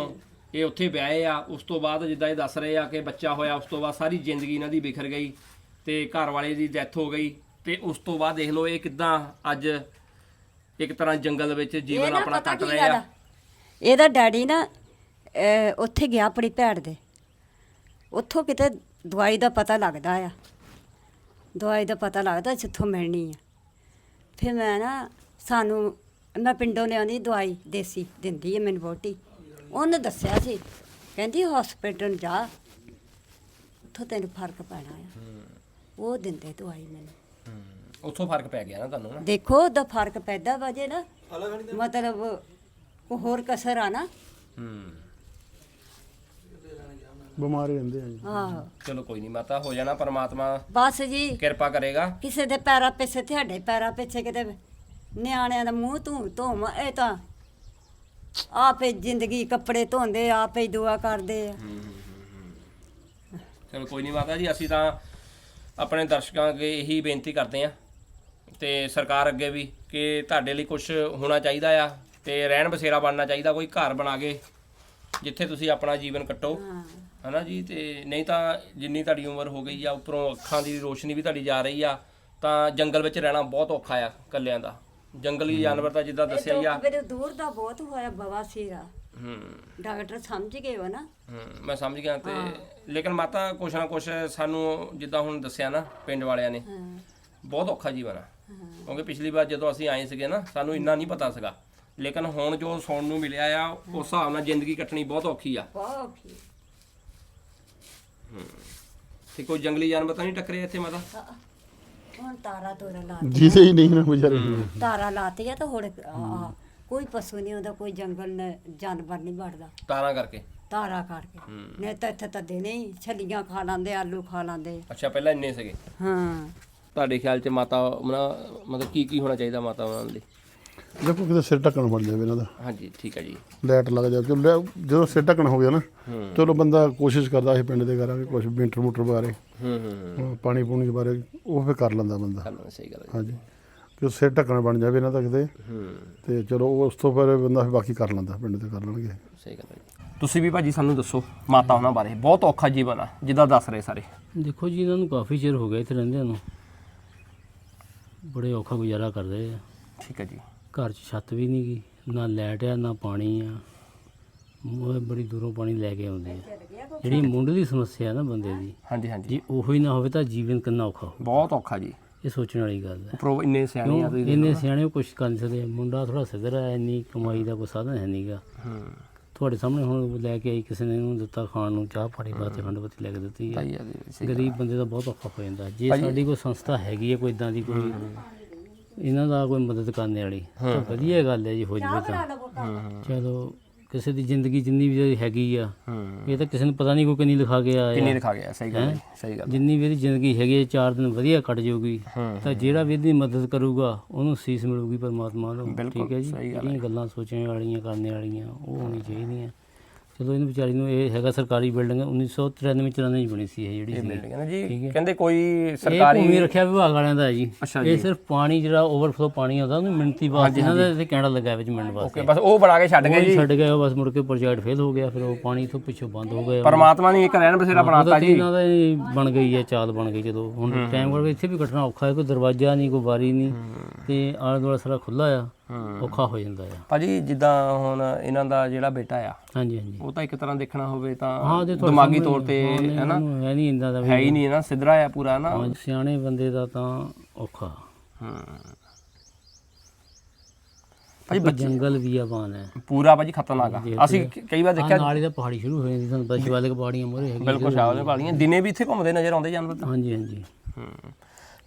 ਇਹ ਉੱਥੇ ਵਿਆਹੇ ਆ ਉਸ ਤੋਂ ਬਾਅਦ ਜਿੱਦਾਂ ਇਹ ਦੱਸ ਰਹੇ ਆ ਕਿ ਬੱਚਾ ਹੋਇਆ ਉਸ ਤੋਂ ਬਾਅਦ ਸਾਰੀ ਜ਼ਿੰਦਗੀ ਇਹਨਾਂ ਦੀ ਬਿਖਰ ਗਈ ਤੇ ਘਰ ਵਾਲੇ ਦੀ ਡੈਥ ਹੋ ਗਈ ਤੇ ਉਸ ਤੋਂ ਬਾਅਦ ਦੇਖ ਲਓ ਇਹ ਕਿਦਾਂ ਅੱਜ ਇੱਕ ਤਰ੍ਹਾਂ ਜੰਗਲ ਵਿੱਚ ਜੀਵਨ ਆਪਣਾ ਕੱਟ ਰਹੇ ਆ? ਇਹਦਾ ਡੈਡੀ ਨਾ ਉੱਥੇ ਗਿਆ ਆਪਣੀ ਭੈਣ ਦੇ। ਉੱਥੋਂ ਕਿਤੇ ਦਵਾਈ ਦਾ ਪਤਾ ਲੱਗਦਾ ਆ। ਦਵਾਈ ਦਾ ਪਤਾ ਲੱਗਦਾ ਜਿੱਥੋਂ ਮਿਲਣੀ ਆ। ਫਿਰ ਮੈਂ ਨਾ ਸਾਨੂੰ ਮੈਂ ਪਿੰਡੋਂ ਲਿਆਉਂਦੀ ਦਵਾਈ ਦੇਸੀ ਦਿੰਦੀ ਹੈ ਮੈਨੂੰ ਵੋਟੀ ਉਹਨੇ ਦੱਸਿਆ ਸੀ ਕਹਿੰਦੀ ਹਸਪੀਟਲ ਜਾ ਉੱਥੋਂ ਤੈਨੂੰ ਫ਼ਰਕ ਪੈਣਾ ਆ। ਉਹ ਦਿੰਦੇ ਦਵਾਈ ਮੈਨੂੰ। ਉੱਥੋਂ ਫ਼ਰਕ ਪੈ ਗਿਆ ਨਾ ਤੁਹਾਨੂੰ ਨਾ? ਦੇਖੋ ਉਹਦਾ ਫ਼ਰਕ ਪੈਦਾ ਵਜੇ ਨਾ ਮਤਲਬ ਕੋ ਹੋਰ ਕਸਰ ਆ ਨਾ। ਹੂੰ। ਬਿਮਾਰ ਹੀ ਰਹਿੰਦੇ ਆ ਜੀ। ਆਹੋ ਚਲੋ ਕੋਈ ਨਹੀਂ ਮਾਤਾ ਹੋ ਜਾਣਾ ਪਰਮਾਤਮਾ ਬਸ ਜੀ। ਕਿਰਪਾ ਕਰੇਗਾ। ਕਿਸੇ ਦੇ ਪੈਰਾਂ ਪਿੱਛੇ ਤੁਹਾਡੇ ਪੈਰਾਂ ਪਿੱਛੇ ਕਿਤੇ ਨਿਆਣਿਆਂ ਦਾ ਮੂੰਹ ਧੂ ਧੋਮ ਇਹ ਤਾਂ ਆਪੇ ਜ਼ਿੰਦਗੀ ਕੱਪੜੇ ਧੋਂਦੇ ਆਪੇ ਹੀ ਦੁਆ ਕਰਦੇ ਆ। ਚਲੋ ਕੋਈ ਨਹੀਂ ਮਾਤਾ ਜੀ ਅਸੀਂ ਤਾਂ ਆਪਣੇ ਦਰਸ਼ਕਾਂ ਅੱਗੇ ਇਹੀ ਬੇਨਤੀ ਕਰਦੇ ਆ ਤੇ ਸਰਕਾਰ ਅੱਗੇ ਵੀ ਕਿ ਤੁਹਾਡੇ ਲਈ ਕੁਝ ਹੋਣਾ ਚਾਹੀਦਾ ਆ ਤੇ ਰਹਿਣ ਬਸੇਰਾ ਬਣਨਾ ਚਾਹੀਦਾ ਕੋਈ ਘਰ ਬਣਾ ਕੇ ਜਿੱਥੇ ਤੁਸੀਂ ਆਪਣਾ ਜੀਵਨ ਕੱਟੋ। ਹਨਾ ਜੀ? ਤੇ ਨਹੀਂ ਤਾਂ ਜਿੰਨੀ ਤੁਹਾਡੀ ਉਮਰ ਹੋ ਗਈ ਆ ਉੱਪਰੋਂ ਅੱਖਾਂ ਦੀ ਰੋਸ਼ਨੀ ਵੀ ਤੁਹਾਡੀ ਜਾ ਰਹੀ ਆ ਤਾਂ ਜੰਗਲ ਵਿੱਚ ਰਹਿਣਾ ਬਹੁਤ ਔਖਾ ਆ ਕੱਲਿਆਂ ਦਾ। ਜੰਗਲੀ ਜਾਨਵਰ ਤਾਂ ਜਿੱਦਾਂ ਦੱਸਿਆ ਹੀ ਆ। ਮੇਰੇ ਦੂਰ ਦਾ ਬਹੁਤ ਹੋਇਆ ਬਵਾਸੀਰਾ ਹੂੰ। ਡਾਕਟਰ ਸਮਝ ਗਏ ਹੋ ਨਾ? ਹੂੰ ਮੈਂ ਸਮਝ ਗਿਆ ਤੇ ਲੇਕਿਨ ਮਾਤਾ ਕੁਛ ਨਾ ਕੁਛ ਸਾਨੂੰ ਜਿੱਦਾਂ ਹੁਣ ਦੱਸਿਆ ਨਾ ਪਿੰਡ ਵਾਲਿਆਂ ਨੇ। ਬਹੁਤ ਔਖਾ ਜੀਵਨ ਆ। ਕਿਉਂਕਿ ਪਿਛਲੀ ਵਾਰ ਜਦੋਂ ਅਸੀਂ ਆਏ ਸੀਗੇ ਨਾ ਸਾਨੂੰ ਇੰਨਾ ਨਹੀਂ ਪਤਾ ਸੀਗਾ। ਲੇਕਿਨ ਹੁਣ ਜੋ ਸੁਣਨ ਨੂੰ ਮਿਲਿਆ ਆ ਉਸ ਹਿਸਾਬ ਨਾਲ ਜ਼ਿੰਦਗੀ ਕੱਟਣੀ ਬਹੁਤ ਔਖੀ ਆ। ਬਹੁਤ ਔਖੀ। ਤੇ ਕੋਈ ਜੰਗਲੀ ਜਾਨਵਰ ਤਾਂ ਨਹੀਂ ਟੱਕਰੇ ਇੱਥੇ ਮਾਤਾ? ਹੁਣ ਤਾਰਾ ਤੋਰਾ ਲਾ ਜੀਦੇ ਹੀ ਨਹੀਂ ਨਾ ਵਿਚਾਰੇ ਤਾਰਾ ਲਾਤੀ ਆ ਤਾਂ ਹੁਣ ਆ, ਕੋਈ ਪਸ਼ੂ ਨਹੀਂ ਹੁੰਦਾ ਕੋਈ ਜੰਗਲ ਨ- ਜਾਨਵਰ ਨਹੀਂ ਵੜਦਾ। ਤਾਰਾਂ ਕਰਕੇ? ਤਾਰਾ ਕਰਕੇ। ਨਹੀਂ ਤਾਂ ਇੱਥੇ ਤਾਂ ਦਿਨੇ ਹੀ ਛੱਲੀਆਂ ਖਾ ਲਾਂਦੇ ਆਲੂ ਖਾ ਲਾਂਦੇ। ਅੱਛਾ ਪਹਿਲਾਂ ਇੰਨੇ ਸੀਗੇ? ਹਾਂ। ਤੁਹਾਡੇ ਖਿਆਲ 'ਚ ਮਾਤਾ ਉਹਨਾਂ- ਮਤਲਬ ਕੀ ਕੀ ਹੋਣਾ ਚਾਹੀਦਾ ਮਾਤਾ ਉਹਨਾਂ ਲਈ ਦੇਖੋ ਕਿਤੇ ਸਿਰ ਢੱਕਣ ਬਣ ਜਾਵੇ ਇਹਨਾਂ ਦਾ। ਹਾਂਜੀ ਠੀਕ ਹੈ ਜੀ। ਲਾਈਟ ਲੱਗ ਜਾਵੇ ਚਲੋ ਲੈ- ਜਦੋਂ ਸਿਰ ਢੱਕਣ ਹੋ ਗਿਆ ਨਾ ਚਲੋ ਬੰਦਾ ਕੋਸ਼ਿਸ਼ ਕਰਦਾ ਸੀ ਪਿੰਡ ਦੇ ਕਰਾਂਗੇ ਕੁਝ ਮੀਟਰ ਮੂਟਰ ਬਾਰੇ। ਹੂੰ ਹੂੰ ਪਾਣੀ ਪੂਣੀ ਬਾਰੇ ਉਹ ਫੇ ਕਰ ਲੈਂਦਾ ਬੰਦਾ। ਕਰਨਾ ਸਹੀ ਗੱਲ ਹੈ ਹਾਂਜੀ। ਕਿ ਸਿਰ ਢੱਕਣ ਬਣ ਜਾਵੇ ਇਹਨਾਂ ਦਾ ਕਿਤੇ ਹੂੰ। ਤੇ ਚਲੋ ਉਹ ਉਸ ਤੋਂ ਫਿਰ ਬੰਦਾ ਫਿਰ ਬਾਕੀ ਕਰ ਲੈਂਦਾ ਪਿੰਡ ਦੇ ਕਰ ਲੈਣਗੇ। ਸਹੀ ਗੱਲ ਹੈ ਜੀ। ਤੁਸੀਂ ਵੀ ਭਾਜੀ ਸਾਨੂੰ ਦੱਸੋ ਮਾਤਾ ਉਹਨਾਂ ਬਾਰੇ ਬਹੁਤ ਔਖਾ ਜੀਵਨ ਆ ਜਿੱਦਾਂ ਦੱਸ ਰਹੇ ਸਾਰੇ। ਦੇਖੋ ਜੀ ਇਹਨਾਂ ਨੂੰ ਕਾਫੀ ਚਿਰ ਹੋ ਗਿਆ ਇੱਥੇ ਰਹਿੰਦਿਆਂ ਨੂੰ। ਬੜੇ ਔਖਾ ਗੁਜ਼ਾਰਾ ਕਰਦੇ ਆ। ਠੀਕ ਹੈ ਜੀ। ਘਰ 'ਚ ਛੱਤ ਵੀ ਨਹੀਂ ਗੀ ਨਾ ਲਾਈਟ ਆ ਨਾ ਪਾਣੀ ਆ। ਉਹ ਬੜੀ ਦੂਰੋਂ ਪਾਣੀ ਲੈ ਕੇ ਆਉਂਦੇ ਆ। ਜਿਹੜੀ ਮੁੰਡ ਦੀ ਸਮੱਸਿਆ ਨਾ ਬੰਦੇ ਦੀ ਹਾਂਜੀ ਹਾਂਜੀ। ਜੇ ਉਹੋ ਹੀ ਨਾ ਹੋਵੇ ਤਾਂ ਜੀਵਨ ਕਿੰਨਾ ਔਖਾ ਹੋ ਬਹੁਤ ਔਖਾ ਜੀ। ਇਹ ਸੋਚਣ ਵਾਲੀ ਗੱਲ ਹੈ ਉੱਪਰੋਂ ਇੰਨੇ ਸਿਆਣੇ ਆ ਤੁਸੀਂ ਇੰਨੇ ਸਿਆਣੇ ਕੁਛ ਕਰ ਨਹੀਂ ਸਕਦੇ। ਮੁੰਡਾ ਥੋੜਾ ਸਿੱਧਰ ਹੈ ਇੰਨੀ ਕਮਾਈ ਦਾ ਕੋਈ ਸਾਧਨ ਹੈ ਨਹੀਂਗਾ ਹੂੰ। ਤੁਹਾਡੇ ਸਾਹਮਣੇ ਹੁਣ ਲੈ ਕੇ ਆਈ ਕਿਸੇ ਨੇ ਇਹਨੂੰ ਦਿੱਤਾ ਖਾਣ ਨੂੰ ਚਾਹ ਪਾਣੀ ਵਾਸਤੇ ਖੰਡ ਪੱਤੀ ਲੈ ਕੇ ਦਿੱਤੀ ਹੈ ਗਰੀਬ ਬੰਦੇ ਦਾ ਬਹੁਤ ਔਖਾ ਹੋ ਜਾਂਦਾ। ਜੇ ਸਾਡੀ ਕੋਈ ਸੰਸਥਾ ਹੈਗੀ ਹੈ ਕੋਈ ਇਦਾਂ ਦੀ ਕੋਈ ਇਹਨਾਂ ਦਾ ਕੋਈ ਮਦਦ ਕਰਨ ਵਾਲੀ। ਤਾਂ ਵਧੀਆ ਗੱਲ ਹੈ ਜੀ ਹੋ ਜਵੇ ਤਾਂ। ਚਲੋ ਕਿਸੇ ਦੀ ਜ਼ਿੰਦਗੀ ਜਿੰਨੀ ਵੀ ਹੈਗੀ ਆ ਇਹ ਤਾਂ ਕਿਸੇ ਨੂੰ ਪਤਾ ਨਹੀਂ ਕੋਈ ਕਿੰਨੀ ਲਿਖਾ ਕੇ ਕਿੰਨੀ ਆਇਆ ਦਿਖਾ ਗਿਆ ਸਹੀ ਗੱਲ ਹੈ ਸਹੀ ਗੱਲ ਜਿੰਨੀ ਵੀ ਇਹਦੀ ਜ਼ਿੰਦਗੀ ਹੈਗੀ ਹੈ ਚਾਰ ਦਿਨ ਵਧੀਆ ਕੱਟ ਜਾਊਗੀ। ਤਾਂ ਜਿਹੜਾ ਵੀ ਇਹਦੀ ਮਦਦ ਕਰੂਗਾ ਉਹਨੂੰ ਸੀਸ ਮਿਲੂਗੀ ਪਰਮਾਤਮਾ ਨੂੰ। ਠੀਕ ਹੈ ਜੀ? ਜਿਹੜੀਆਂ ਗੱਲਾਂ ਸੋਚਣ ਵਾਲੀਆਂ ਕਰਨ ਵਾਲੀਆਂ ਉਹ ਹੋਣੀ ਚਾਹੀਦੀਆਂ। ਚਲੋ ਇਹਨੂੰ ਵਿਚਾਰੀ ਨੂੰ ਇਹ ਹੈਗਾ ਸਰਕਾਰੀ ਬਿਲਡਿੰਗ 1993 94 ਚ ਬਣੀ ਸੀ ਇਹ ਜਿਹੜੀ ਸੀ ਬਿਲਡਿੰਗ ਹੈ ਨਾ ਜੀ। ਕਹਿੰਦੇ ਕੋਈ ਇਹ ਸਰਕਾਰੀ ਭੂਮੀ ਰੱਖਿਆ ਵਿਭਾਗ ਵਾਲਿਆਂ ਦਾ ਹੈ ਜੀ। ਇਹ ਸਿਰਫ ਪਾਣੀ ਜਿਹੜਾ ਓਵਰਫਲੋ ਪਾਣੀ ਆਉਂਦਾ ਉਹਨੂੰ ਮਿਣਤੀ ਵਾਸਤੇ ਇਹਨਾਂ ਦਾ ਇੱਥੇ ਕੈਂਡਾ ਲੱਗਾ ਵਿੱਚ ਮਿੰਟ ਓਕੇ ਵਾਸਤੇ ਬਸ ਉਹ ਬਣਾ ਕੇ ਛੱਡ ਗਏ ਜੀ। ਛੱਡ ਗਏ ਉਹ ਬਸ ਮੁੜ ਕੇ ਪ੍ਰੋਜੈਕਟ ਫੇਲ ਹੋ ਗਿਆ ਫਿਰ ਉਹ ਪਾਣੀ ਤੋਂ ਪਿੱਛੋਂ ਬੰਦ ਹੋ ਗਿਆ। ਪਰਮਾਤਮਾ ਨੇ ਇੱਕ ਰਹਿਣ ਬਸੇਰਾ ਬਣਾਤਾ ਜੀ। ਇਹਨਾਂ ਦਾ ਬਣ ਗਈ ਹੈ ਚਾਲ ਬਣ ਗਈ ਜਦੋਂ। ਹੁਣ ਟਾਈਮ ਕੋਲ ਇੱਥੇ ਵੀ ਕੱਟਣਾ ਔਖਾ ਹੈ ਕੋਈ ਦਰਵਾਜ਼ਾ ਨਹੀਂ ਕੋਈ ਬਾਰੀ ਨਹੀਂ। ਤੇ ਆਲੇ ਦੁਆਲੇ ਸਾਰਾ ਖੁੱਲਾ ਆ। ਔਖਾ ਹੋ ਜਾਂਦਾ ਆ। ਭਾਜੀ ਜਿੱਦਾਂ ਹੁਣ ਇਹਨਾਂ ਦਾ ਜਿਹੜਾ ਬੇਟਾ ਆ ਹਾਂਜੀ ਹਾਂਜੀ। ਉਹ ਤਾਂ ਇੱਕ ਤਰ੍ਹਾਂ ਦੇਖਣਾ ਹੋਵੇ ਤਾਂ ਦਿਮਾਗੀ ਤੌਰ ਤੇ ਹਾਂ, ਨਹੀਂ, ਹੈ ਨਹੀਂ ਇੰਦਾ ਦਾ ਵੀ ਹੈ ਹੀ ਨਹੀਂ ਨਾ ਸਿਧਰਾ ਆ ਪੂਰਾ ਨਾ। ਸਿਆਣੇ ਬੰਦੇ ਦਾ ਤਾਂ ਔਖਾ। ਹਾਂ। ਜੰਗਲ ਵੀ ਆ ਬਾਨ ਹੈ। ਪੂਰਾ ਭਾਜੀ ਖਤਰਨਾਕ ਆ। ਅਸੀਂ ਕਈ ਵਾਰ ਦੇਖਿਆ ਨਾਲੇ ਦਾ ਪਹਾੜੀ ਸ਼ੁਰੂ ਹੋ ਜਾਂਦੀ ਸਾਨੂੰ ਬਸ ਵਾਲੇ ਪਹਾੜੀਆਂ ਮੋਰੇ ਹੈਗੀ ਬਿਲਕੁਲ ਸ਼ਾਵਲੇ ਵਾਲੀਆਂ ਦਿਨੇ ਵੀ ਇੱਥੇ ਘੁੰਮਦੇ ਨਜ਼ਰ ਆਉਂਦੇ ਜਾਨਵਰ ਹਾਂਜੀ ਹਾਂਜੀ। ਹੂੰ।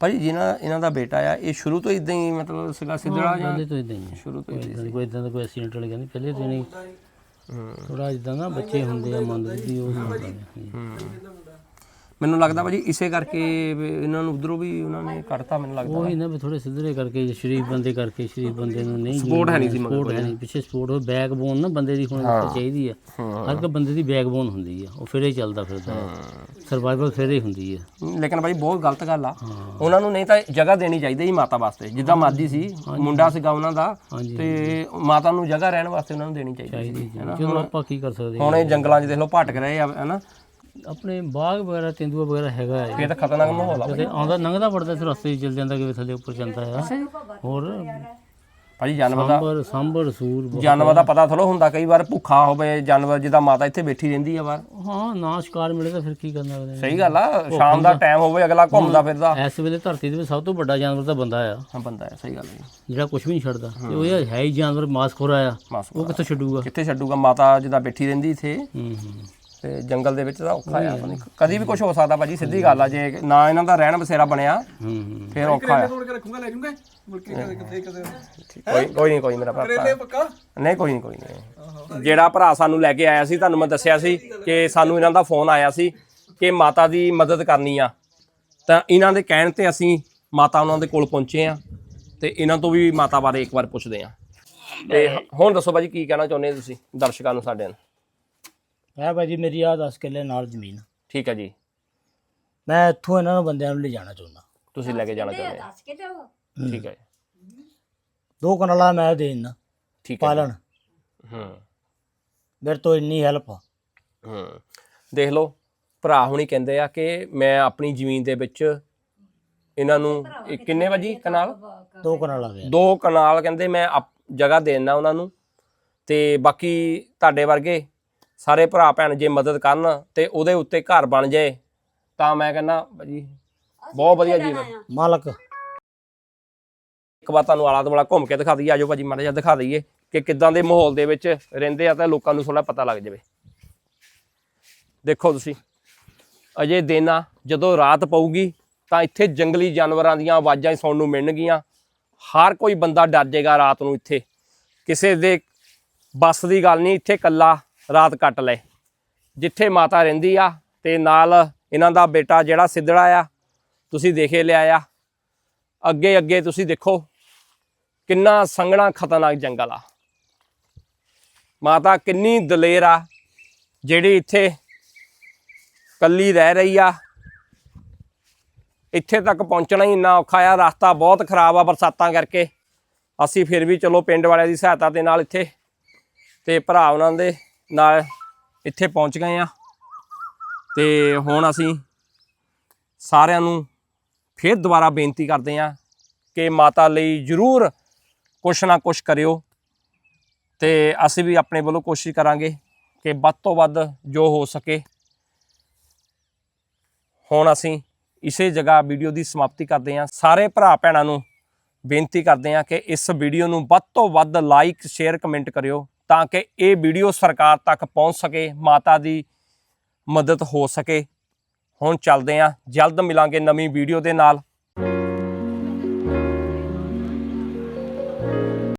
ਭਾਜੀ ਜਿਹਨਾਂ ਇਹਨਾਂ ਦਾ ਬੇਟਾ ਆ ਇਹ ਸ਼ੁਰੂ ਤੋਂ ਇਦਾਂ ਹੀ ਮਤਲਬ ਸੀਗਾ ਸਿਧਰਾ ਜਾਂ ਤੋਂ ਇਦਾਂ ਹੀ ਸ਼ੁਰੂ ਤੋਂ ਕੋਈ ਏਦਾਂ ਦੀ- ਕੋਈ ਇਦਾਂ ਦਾ ਕੋਈ ਐਕਸੀਡੈਂਟ ਵਾਲੀ ਗੱਲ ਨਹੀਂ ਪਹਿਲੇ ਤੋਂ ਨਹੀਂ। ਥੋੜਾ ਜਿੱਦਾਂ ਨਾ ਬੱਚੇ ਹੁੰਦੇ ਆ ਮੰਨ ਦੀ ਉਹ ਹੁੰਦਾ। ਮੈਨੂੰ ਲੱਗਦਾ ਭਾਜੀ ਇਸੇ ਕਰਕੇ ਵੀ ਇਹਨਾਂ ਨੂੰ ਉਧਰੋਂ ਵੀ ਉਹਨਾਂ ਨੇ ਕੱਢਤਾ ਮੈਨੂੰ ਲੱਗਦਾ ਉਹ ਹੀ ਨਾ ਵੀ ਥੋੜੇ ਸਿੱਧਰੇ ਕਰਕੇ ਸ਼ਰੀਫ ਬੰਦੇ ਕਰਕੇ ਸ਼ਰੀਫ ਬੰਦੇ ਨੂੰ ਨਹੀਂ Support ਹੈ ਨਹੀਂ ਸੀ ਮਗਰ ਸਪੋਰਟ ਹੈ ਨਹੀਂ। ਪਿੱਛੇ ਸਪੋਰਟ ਹੋ ਬੈਕਬੋਨ ਨਾ ਬੰਦੇ ਦੀ ਹੁਣ ਚਾਹੀਦੀ ਆ। ਹਰ ਇੱਕ ਬੰਦੇ ਦੀ ਬੈਕਬੋਨ ਹੁੰਦੀ ਆ। ਉਹ ਫਿਰੇ ਚੱਲਦਾ ਫਿਰਦਾ ਸਰਵਾਈਵਲ ਫਿਰੇ ਹੁੰਦੀ ਆ। ਲੇਕਿਨ ਭਾਈ ਬਹੁਤ ਗਲਤ ਗੱਲ ਆ। ਉਹਨਾਂ ਨੂੰ ਨਹੀਂ ਤਾਂ ਜਗ੍ਹਾ ਦੇਣੀ ਚਾਹੀਦੀ ਸੀ ਮਾਤਾ ਵਾਸਤੇ। ਜਿੱਦਾਂ ਮਰਜ਼ੀ ਸੀ ਮੁੰਡਾ ਸੀਗਾ ਉਹਨਾਂ ਦਾ। ਤੇ ਮਾਤਾ ਨੂੰ ਜਗ੍ਹਾ ਰਹਿਣ ਵਾਸਤੇ ਉਹਨਾਂ ਨੂੰ ਦੇਣੀ ਚਾਹੀਦੀ ਸੀ ਚਲੋ ਆਪਾਂ ਕੀ ਕਰ ਸਕਦੇ ਹੁਣ ਇਹ ਜੰਗਲਾਂ 'ਚ ਦੇਖ ਲਓ ਭਟਕ ਰਹੇ ਆ ਹਨਾ ਆਪਣੇ ਬਾਗ ਵਗੈਰਾ ਤੇਂਦੂਆ ਵਗੈਰਾ ਹੈਗਾ ਹੈ। ਇਹ ਤਾਂ ਖਤਰਨਾਕ ਮਾਹੌਲ ਆ ਤੇ ਆਉਂਦਾ ਲੰਘਦਾ ਪੜਦਾ ਤੇ ਰਸਤੇ 'ਚ ਚੱਲ ਜਾਂਦਾ ਕਿ ਥੱਲੇ ਉੱਪਰ ਜਾਂਦਾ ਆ। ਹੋਰ ਭਾਜੀ ਜਾਨਵਰ ਦਾ ਸਾਂਬਰ ਸਾਂਬਰ ਸੂਰ ਬਹੁਤ- ਜਾਨਵਰ ਦਾ ਪਤਾ ਥੋੜਾ ਹੁੰਦਾ ਕਈ ਵਾਰ ਭੁੱਖਾ ਹੋਵੇ ਜਾਨਵਰ ਜਿਹਦਾ ਮਾਤਾ ਇੱਥੇ ਬੈਠੀ ਰਹਿੰਦੀ ਆ ਬਾਹਰ। ਹਾਂ ਨਾ ਸ਼ਿਕਾਰ ਮਿਲੇ ਤਾਂ ਫਿਰ ਕੀ ਕਰਨਾ ਅਗਲੇ ਨੇ। ਸਹੀ ਗੱਲ ਆ ਸ਼ਾਮ ਦਾ ਟਾਈਮ ਹੋਵੇ ਅਗਲਾ ਘੁੰਮਦਾ ਫਿਰਦਾ। ਇਸ ਵੇਲੇ ਧਰਤੀ ਦੇ ਵਿੱਚ ਸਭ ਤੋਂ ਵੱਡਾ ਜਾਨਵਰ ਤਾਂ ਬੰਦਾ ਆ। ਹਾਂ ਬੰਦਾ ਹੈ ਸਹੀ ਗੱਲ ਹੈ ਜਿਹੜਾ ਕੁਝ ਵੀ ਨਹੀਂ ਛੱਡਦਾ। ਤੇ ਉਹ ਇਹ ਹੈ ਹੀ ਜਾਨਵਰ ਮਾਸਖੋਰਾ ਆ। ਮਾਸ ਉਹ ਕਿੱਥੋਂ ਛੱਡੂਗਾ? ਕਿੱਥੇ ਛੱਡੂਗਾ? ਮਾਤਾ ਜਿਹਦਾ ਬੈਠੀ ਰਹਿੰਦੀ ਇੱਥੇ। ਹੂੰ ਹੂੰ। ਤੇ ਜੰਗਲ ਦੇ ਵਿੱਚ ਤਾਂ ਔਖਾ ਆ ਕਦੀ ਵੀ ਕੁਝ ਹੋ ਸਕਦਾ ਭਾਜੀ ਸਿੱਧੀ ਗੱਲ ਆ ਜੇ ਨਾ ਇਹਨਾਂ ਦਾ ਰਹਿਣ ਬਸੇਰਾ ਬਣਿਆ ਹੂੰ ਹੂੰ। ਫਿਰ ਔਖਾ ਆ। ਤੋੜ ਕੇ ਰੱਖੂਗਾ ਲੈ ਜੂਗੇ? ਮੁਲਕੇ ਕਦੇ ਕਿਤੇ ਕਦੇ ਕੋਈ ਕੋਈ ਨਹੀਂ ਕੋਈ ਮੇਰਾ ਭਰਾ। ਕਰੇਲੇ ਪੱਕਾ? ਨਹੀਂ ਕੋਈ ਨਹੀਂ ਕੋਈ ਨਹੀਂ। ਜਿਹੜਾ ਭਰਾ ਸਾਨੂੰ ਲੈ ਕੇ ਆਇਆ ਸੀ ਤੁਹਾਨੂੰ ਮੈਂ ਦੱਸਿਆ ਸੀ ਕਿ ਸਾਨੂੰ ਇਹਨਾਂ ਦਾ ਫੋਨ ਆਇਆ ਸੀ ਕਿ ਮਾਤਾ ਦੀ ਮਦਦ ਕਰਨੀ ਆ। ਤਾਂ ਇਹਨਾਂ ਦੇ ਕਹਿਣ ਤੇ ਅਸੀਂ ਮਾਤਾ ਉਹਨਾਂ ਦੇ ਕੋਲ ਪਹੁੰਚੇ ਆ ਤੇ ਇਹਨਾਂ ਤੋਂ ਵੀ ਮਾਤਾ ਬਾਰੇ ਇੱਕ ਵਾਰ ਪੁੱਛਦੇ ਆ। ਤੇ ਹੁਣ ਦੱਸੋ ਭਾਜੀ ਕੀ ਕਹਿਣਾ ਚਾਹੁੰਦੇ ਤੁਸੀਂ ਦਰਸ਼ਕਾਂ ਨੂੰ ਸਾਡੇ ਨੂੰ? ਮੈਂ ਭਾਜੀ ਮੇਰੀ ਆ 10 ਕਿੱਲੇ ਨਾਲ ਜ਼ਮੀਨ ਠੀਕ ਹੈ ਜੀ। ਮੈਂ ਇੱਥੋਂ ਇਹਨਾਂ ਨੂੰ ਬੰਦਿਆਂ ਨੂੰ ਲਿਜਾਣਾ ਚਾਹੁੰਦਾ। ਤੁਸੀਂ ਲੈ ਕੇ ਜਾਣਾ ਚਾਹੁੰਦੇ ਦੱਸ ਕੇ ਦਿਓ ਠੀਕ ਹੈ ਦੋ ਕਨਾਲਾ ਮੈਂ ਦੇ ਦਿੰਦਾ। ਠੀਕ ਹੈ ਪਾਲਣ। ਹੂੰ। ਮੇਰੇ ਤੋਂ ਇੰਨੀ ਹੈਲਪ ਆ। ਹੂੰ। ਦੇਖ ਲਓ ਭਰਾ ਹੁਣੀ ਕਹਿੰਦੇ ਆ ਕਿ ਮੈਂ ਆਪਣੀ ਜ਼ਮੀਨ ਦੇ ਵਿੱਚ ਇਹਨਾਂ ਨੂੰ ਇਹ ਕਿੰਨੇ ਵਜੀ ਕਨਾਲ? ਦੋ ਕਨਾਲਾ। ਦੇ ਦੋ ਕਨਾਲ ਕਹਿੰਦੇ ਮੈਂ ਆਪ- ਜਗ੍ਹਾ ਦੇ ਦੇਣਾ ਉਹਨਾਂ ਨੂੰ। ਤੇ ਬਾਕੀ ਤੁਹਾਡੇ ਵਰਗੇ ਸਾਰੇ ਭਰਾ ਭੈਣ ਜੇ ਮਦਦ ਕਰਨ ਤੇ ਉਹਦੇ ਉੱਤੇ ਘਰ ਬਣ ਜਾਏ ਤਾਂ ਮੈਂ ਕਹਿੰਦਾ ਭਾਜੀ ਬਹੁਤ ਵਧੀਆ ਜੀਵਨ ਮਾਲਕ। ਇੱਕ ਵਾਰ ਤੁਹਾਨੂੰ ਆਲਾ ਦੁਆਲਾ ਘੁੰਮ ਕੇ ਦਿਖਾ ਦਈਏ ਆਜੋ ਭਾਜੀ ਮਾੜਾ ਜਿਹਾ ਦਿਖਾ ਦਈਏ ਕਿ ਕਿੱਦਾਂ ਦੇ ਮਾਹੌਲ ਦੇ ਵਿੱਚ ਰਹਿੰਦੇ ਆ ਤਾਂ ਲੋਕਾਂ ਨੂੰ ਥੋੜਾ ਪਤਾ ਲੱਗ ਜਾਵੇ। ਦੇਖੋ ਤੁਸੀਂ ਅਜੇ ਦਿਨ ਆ ਜਦੋਂ ਰਾਤ ਪਊਗੀ ਤਾਂ ਇੱਥੇ ਜੰਗਲੀ ਜਾਨਵਰਾਂ ਦੀਆਂ ਆਵਾਜ਼ਾਂ ਹੀ ਸੁਣਨ ਨੂੰ ਮਿਲਣਗੀਆਂ। ਹਰ ਕੋਈ ਬੰਦਾ ਡਰ ਜਾਏਗਾ ਰਾਤ ਨੂੰ ਇੱਥੇ। ਕਿਸੇ ਦੇ ਬੱਸ ਦੀ ਗੱਲ ਨਹੀਂ ਇੱਥੇ ਕੱਲਾ ਰਾਤ ਕੱਟ ਲਏ। ਜਿੱਥੇ ਮਾਤਾ ਰਹਿੰਦੀ ਆ ਤੇ ਨਾਲ ਇਹਨਾਂ ਦਾ ਬੇਟਾ ਜਿਹੜਾ ਸਿੱਧੜਾ ਆ, ਤੁਸੀਂ ਦੇਖੇ ਲਿਆ ਆ। ਅੱਗੇ ਅੱਗੇ ਤੁਸੀਂ ਦੇਖੋ ਕਿੰਨਾ ਸੰਘਣਾ, ਖਤਰਨਾਕ ਜੰਗਲ ਆ। ਮਾਤਾ ਕਿੰਨੀ ਦਲੇਰ ਆ, ਜਿਹੜੀ ਇੱਥੇ ਕੱਲੀ ਰਹਿ ਰਹੀ ਆ। ਇੱਥੇ ਤੱਕ ਪਹੁੰਚਣਾ ਹੀ ਇੰਨਾ ਔਖਾ ਆ, ਰਸਤਾ ਬਹੁਤ ਖਰਾਬ ਆ ਬਰਸਾਤਾਂ ਕਰਕੇ। ਅਸੀਂ ਫਿਰ ਵੀ ਚਲੋ ਪਿੰਡ ਵਾਲਿਆਂ ਦੀ ਸਹਾਇਤਾ ਦੇ ਨਾਲ ਇੱਥੇ ਤੇ ਭਰਾ ਉਹਨਾਂ ਦੇ ਨਾਲ ਇੱਥੇ ਪਹੁੰਚ ਗਏ ਆ ਤੇ ਹੁਣ ਅਸੀਂ ਸਾਰਿਆਂ ਨੂੰ ਫਿਰ ਦੁਬਾਰਾ ਬੇਨਤੀ ਕਰਦੇ ਹਾਂ ਕਿ ਮਾਤਾ ਲਈ ਜ਼ਰੂਰ ਕੁਛ ਨਾ ਕੁਛ ਕਰਿਓ। ਤੇ ਅਸੀਂ ਵੀ ਆਪਣੇ ਵੱਲੋਂ ਕੋਸ਼ਿਸ਼ ਕਰਾਂਗੇ ਕਿ ਵੱਧ ਤੋਂ ਵੱਧ ਜੋ ਹੋ ਸਕੇ। ਹੁਣ ਅਸੀਂ ਇਸੇ ਜਗ੍ਹਾ ਵੀਡੀਓ ਦੀ ਸਮਾਪਤੀ ਕਰਦੇ ਹਾਂ। ਸਾਰੇ ਭਰਾ ਭੈਣਾਂ ਨੂੰ ਬੇਨਤੀ ਕਰਦੇ ਹਾਂ ਕਿ ਇਸ ਵੀਡੀਓ ਨੂੰ ਵੱਧ ਤੋਂ ਵੱਧ ਲਾਈਕ ਸ਼ੇਅਰ ਕਮੈਂਟ ਕਰਿਓ। ਤਾਂ ਕਿ ਇਹ ਵੀਡੀਓ ਸਰਕਾਰ ਤੱਕ ਪਹੁੰਚ ਸਕੇ, ਮਾਤਾ ਦੀ ਮਦਦ ਹੋ ਸਕੇ। ਹੁਣ ਚੱਲਦੇ ਹਾਂ, ਜਲਦ ਮਿਲਾਂਗੇ ਨਵੀਂ ਵੀਡੀਓ ਦੇ ਨਾਲ।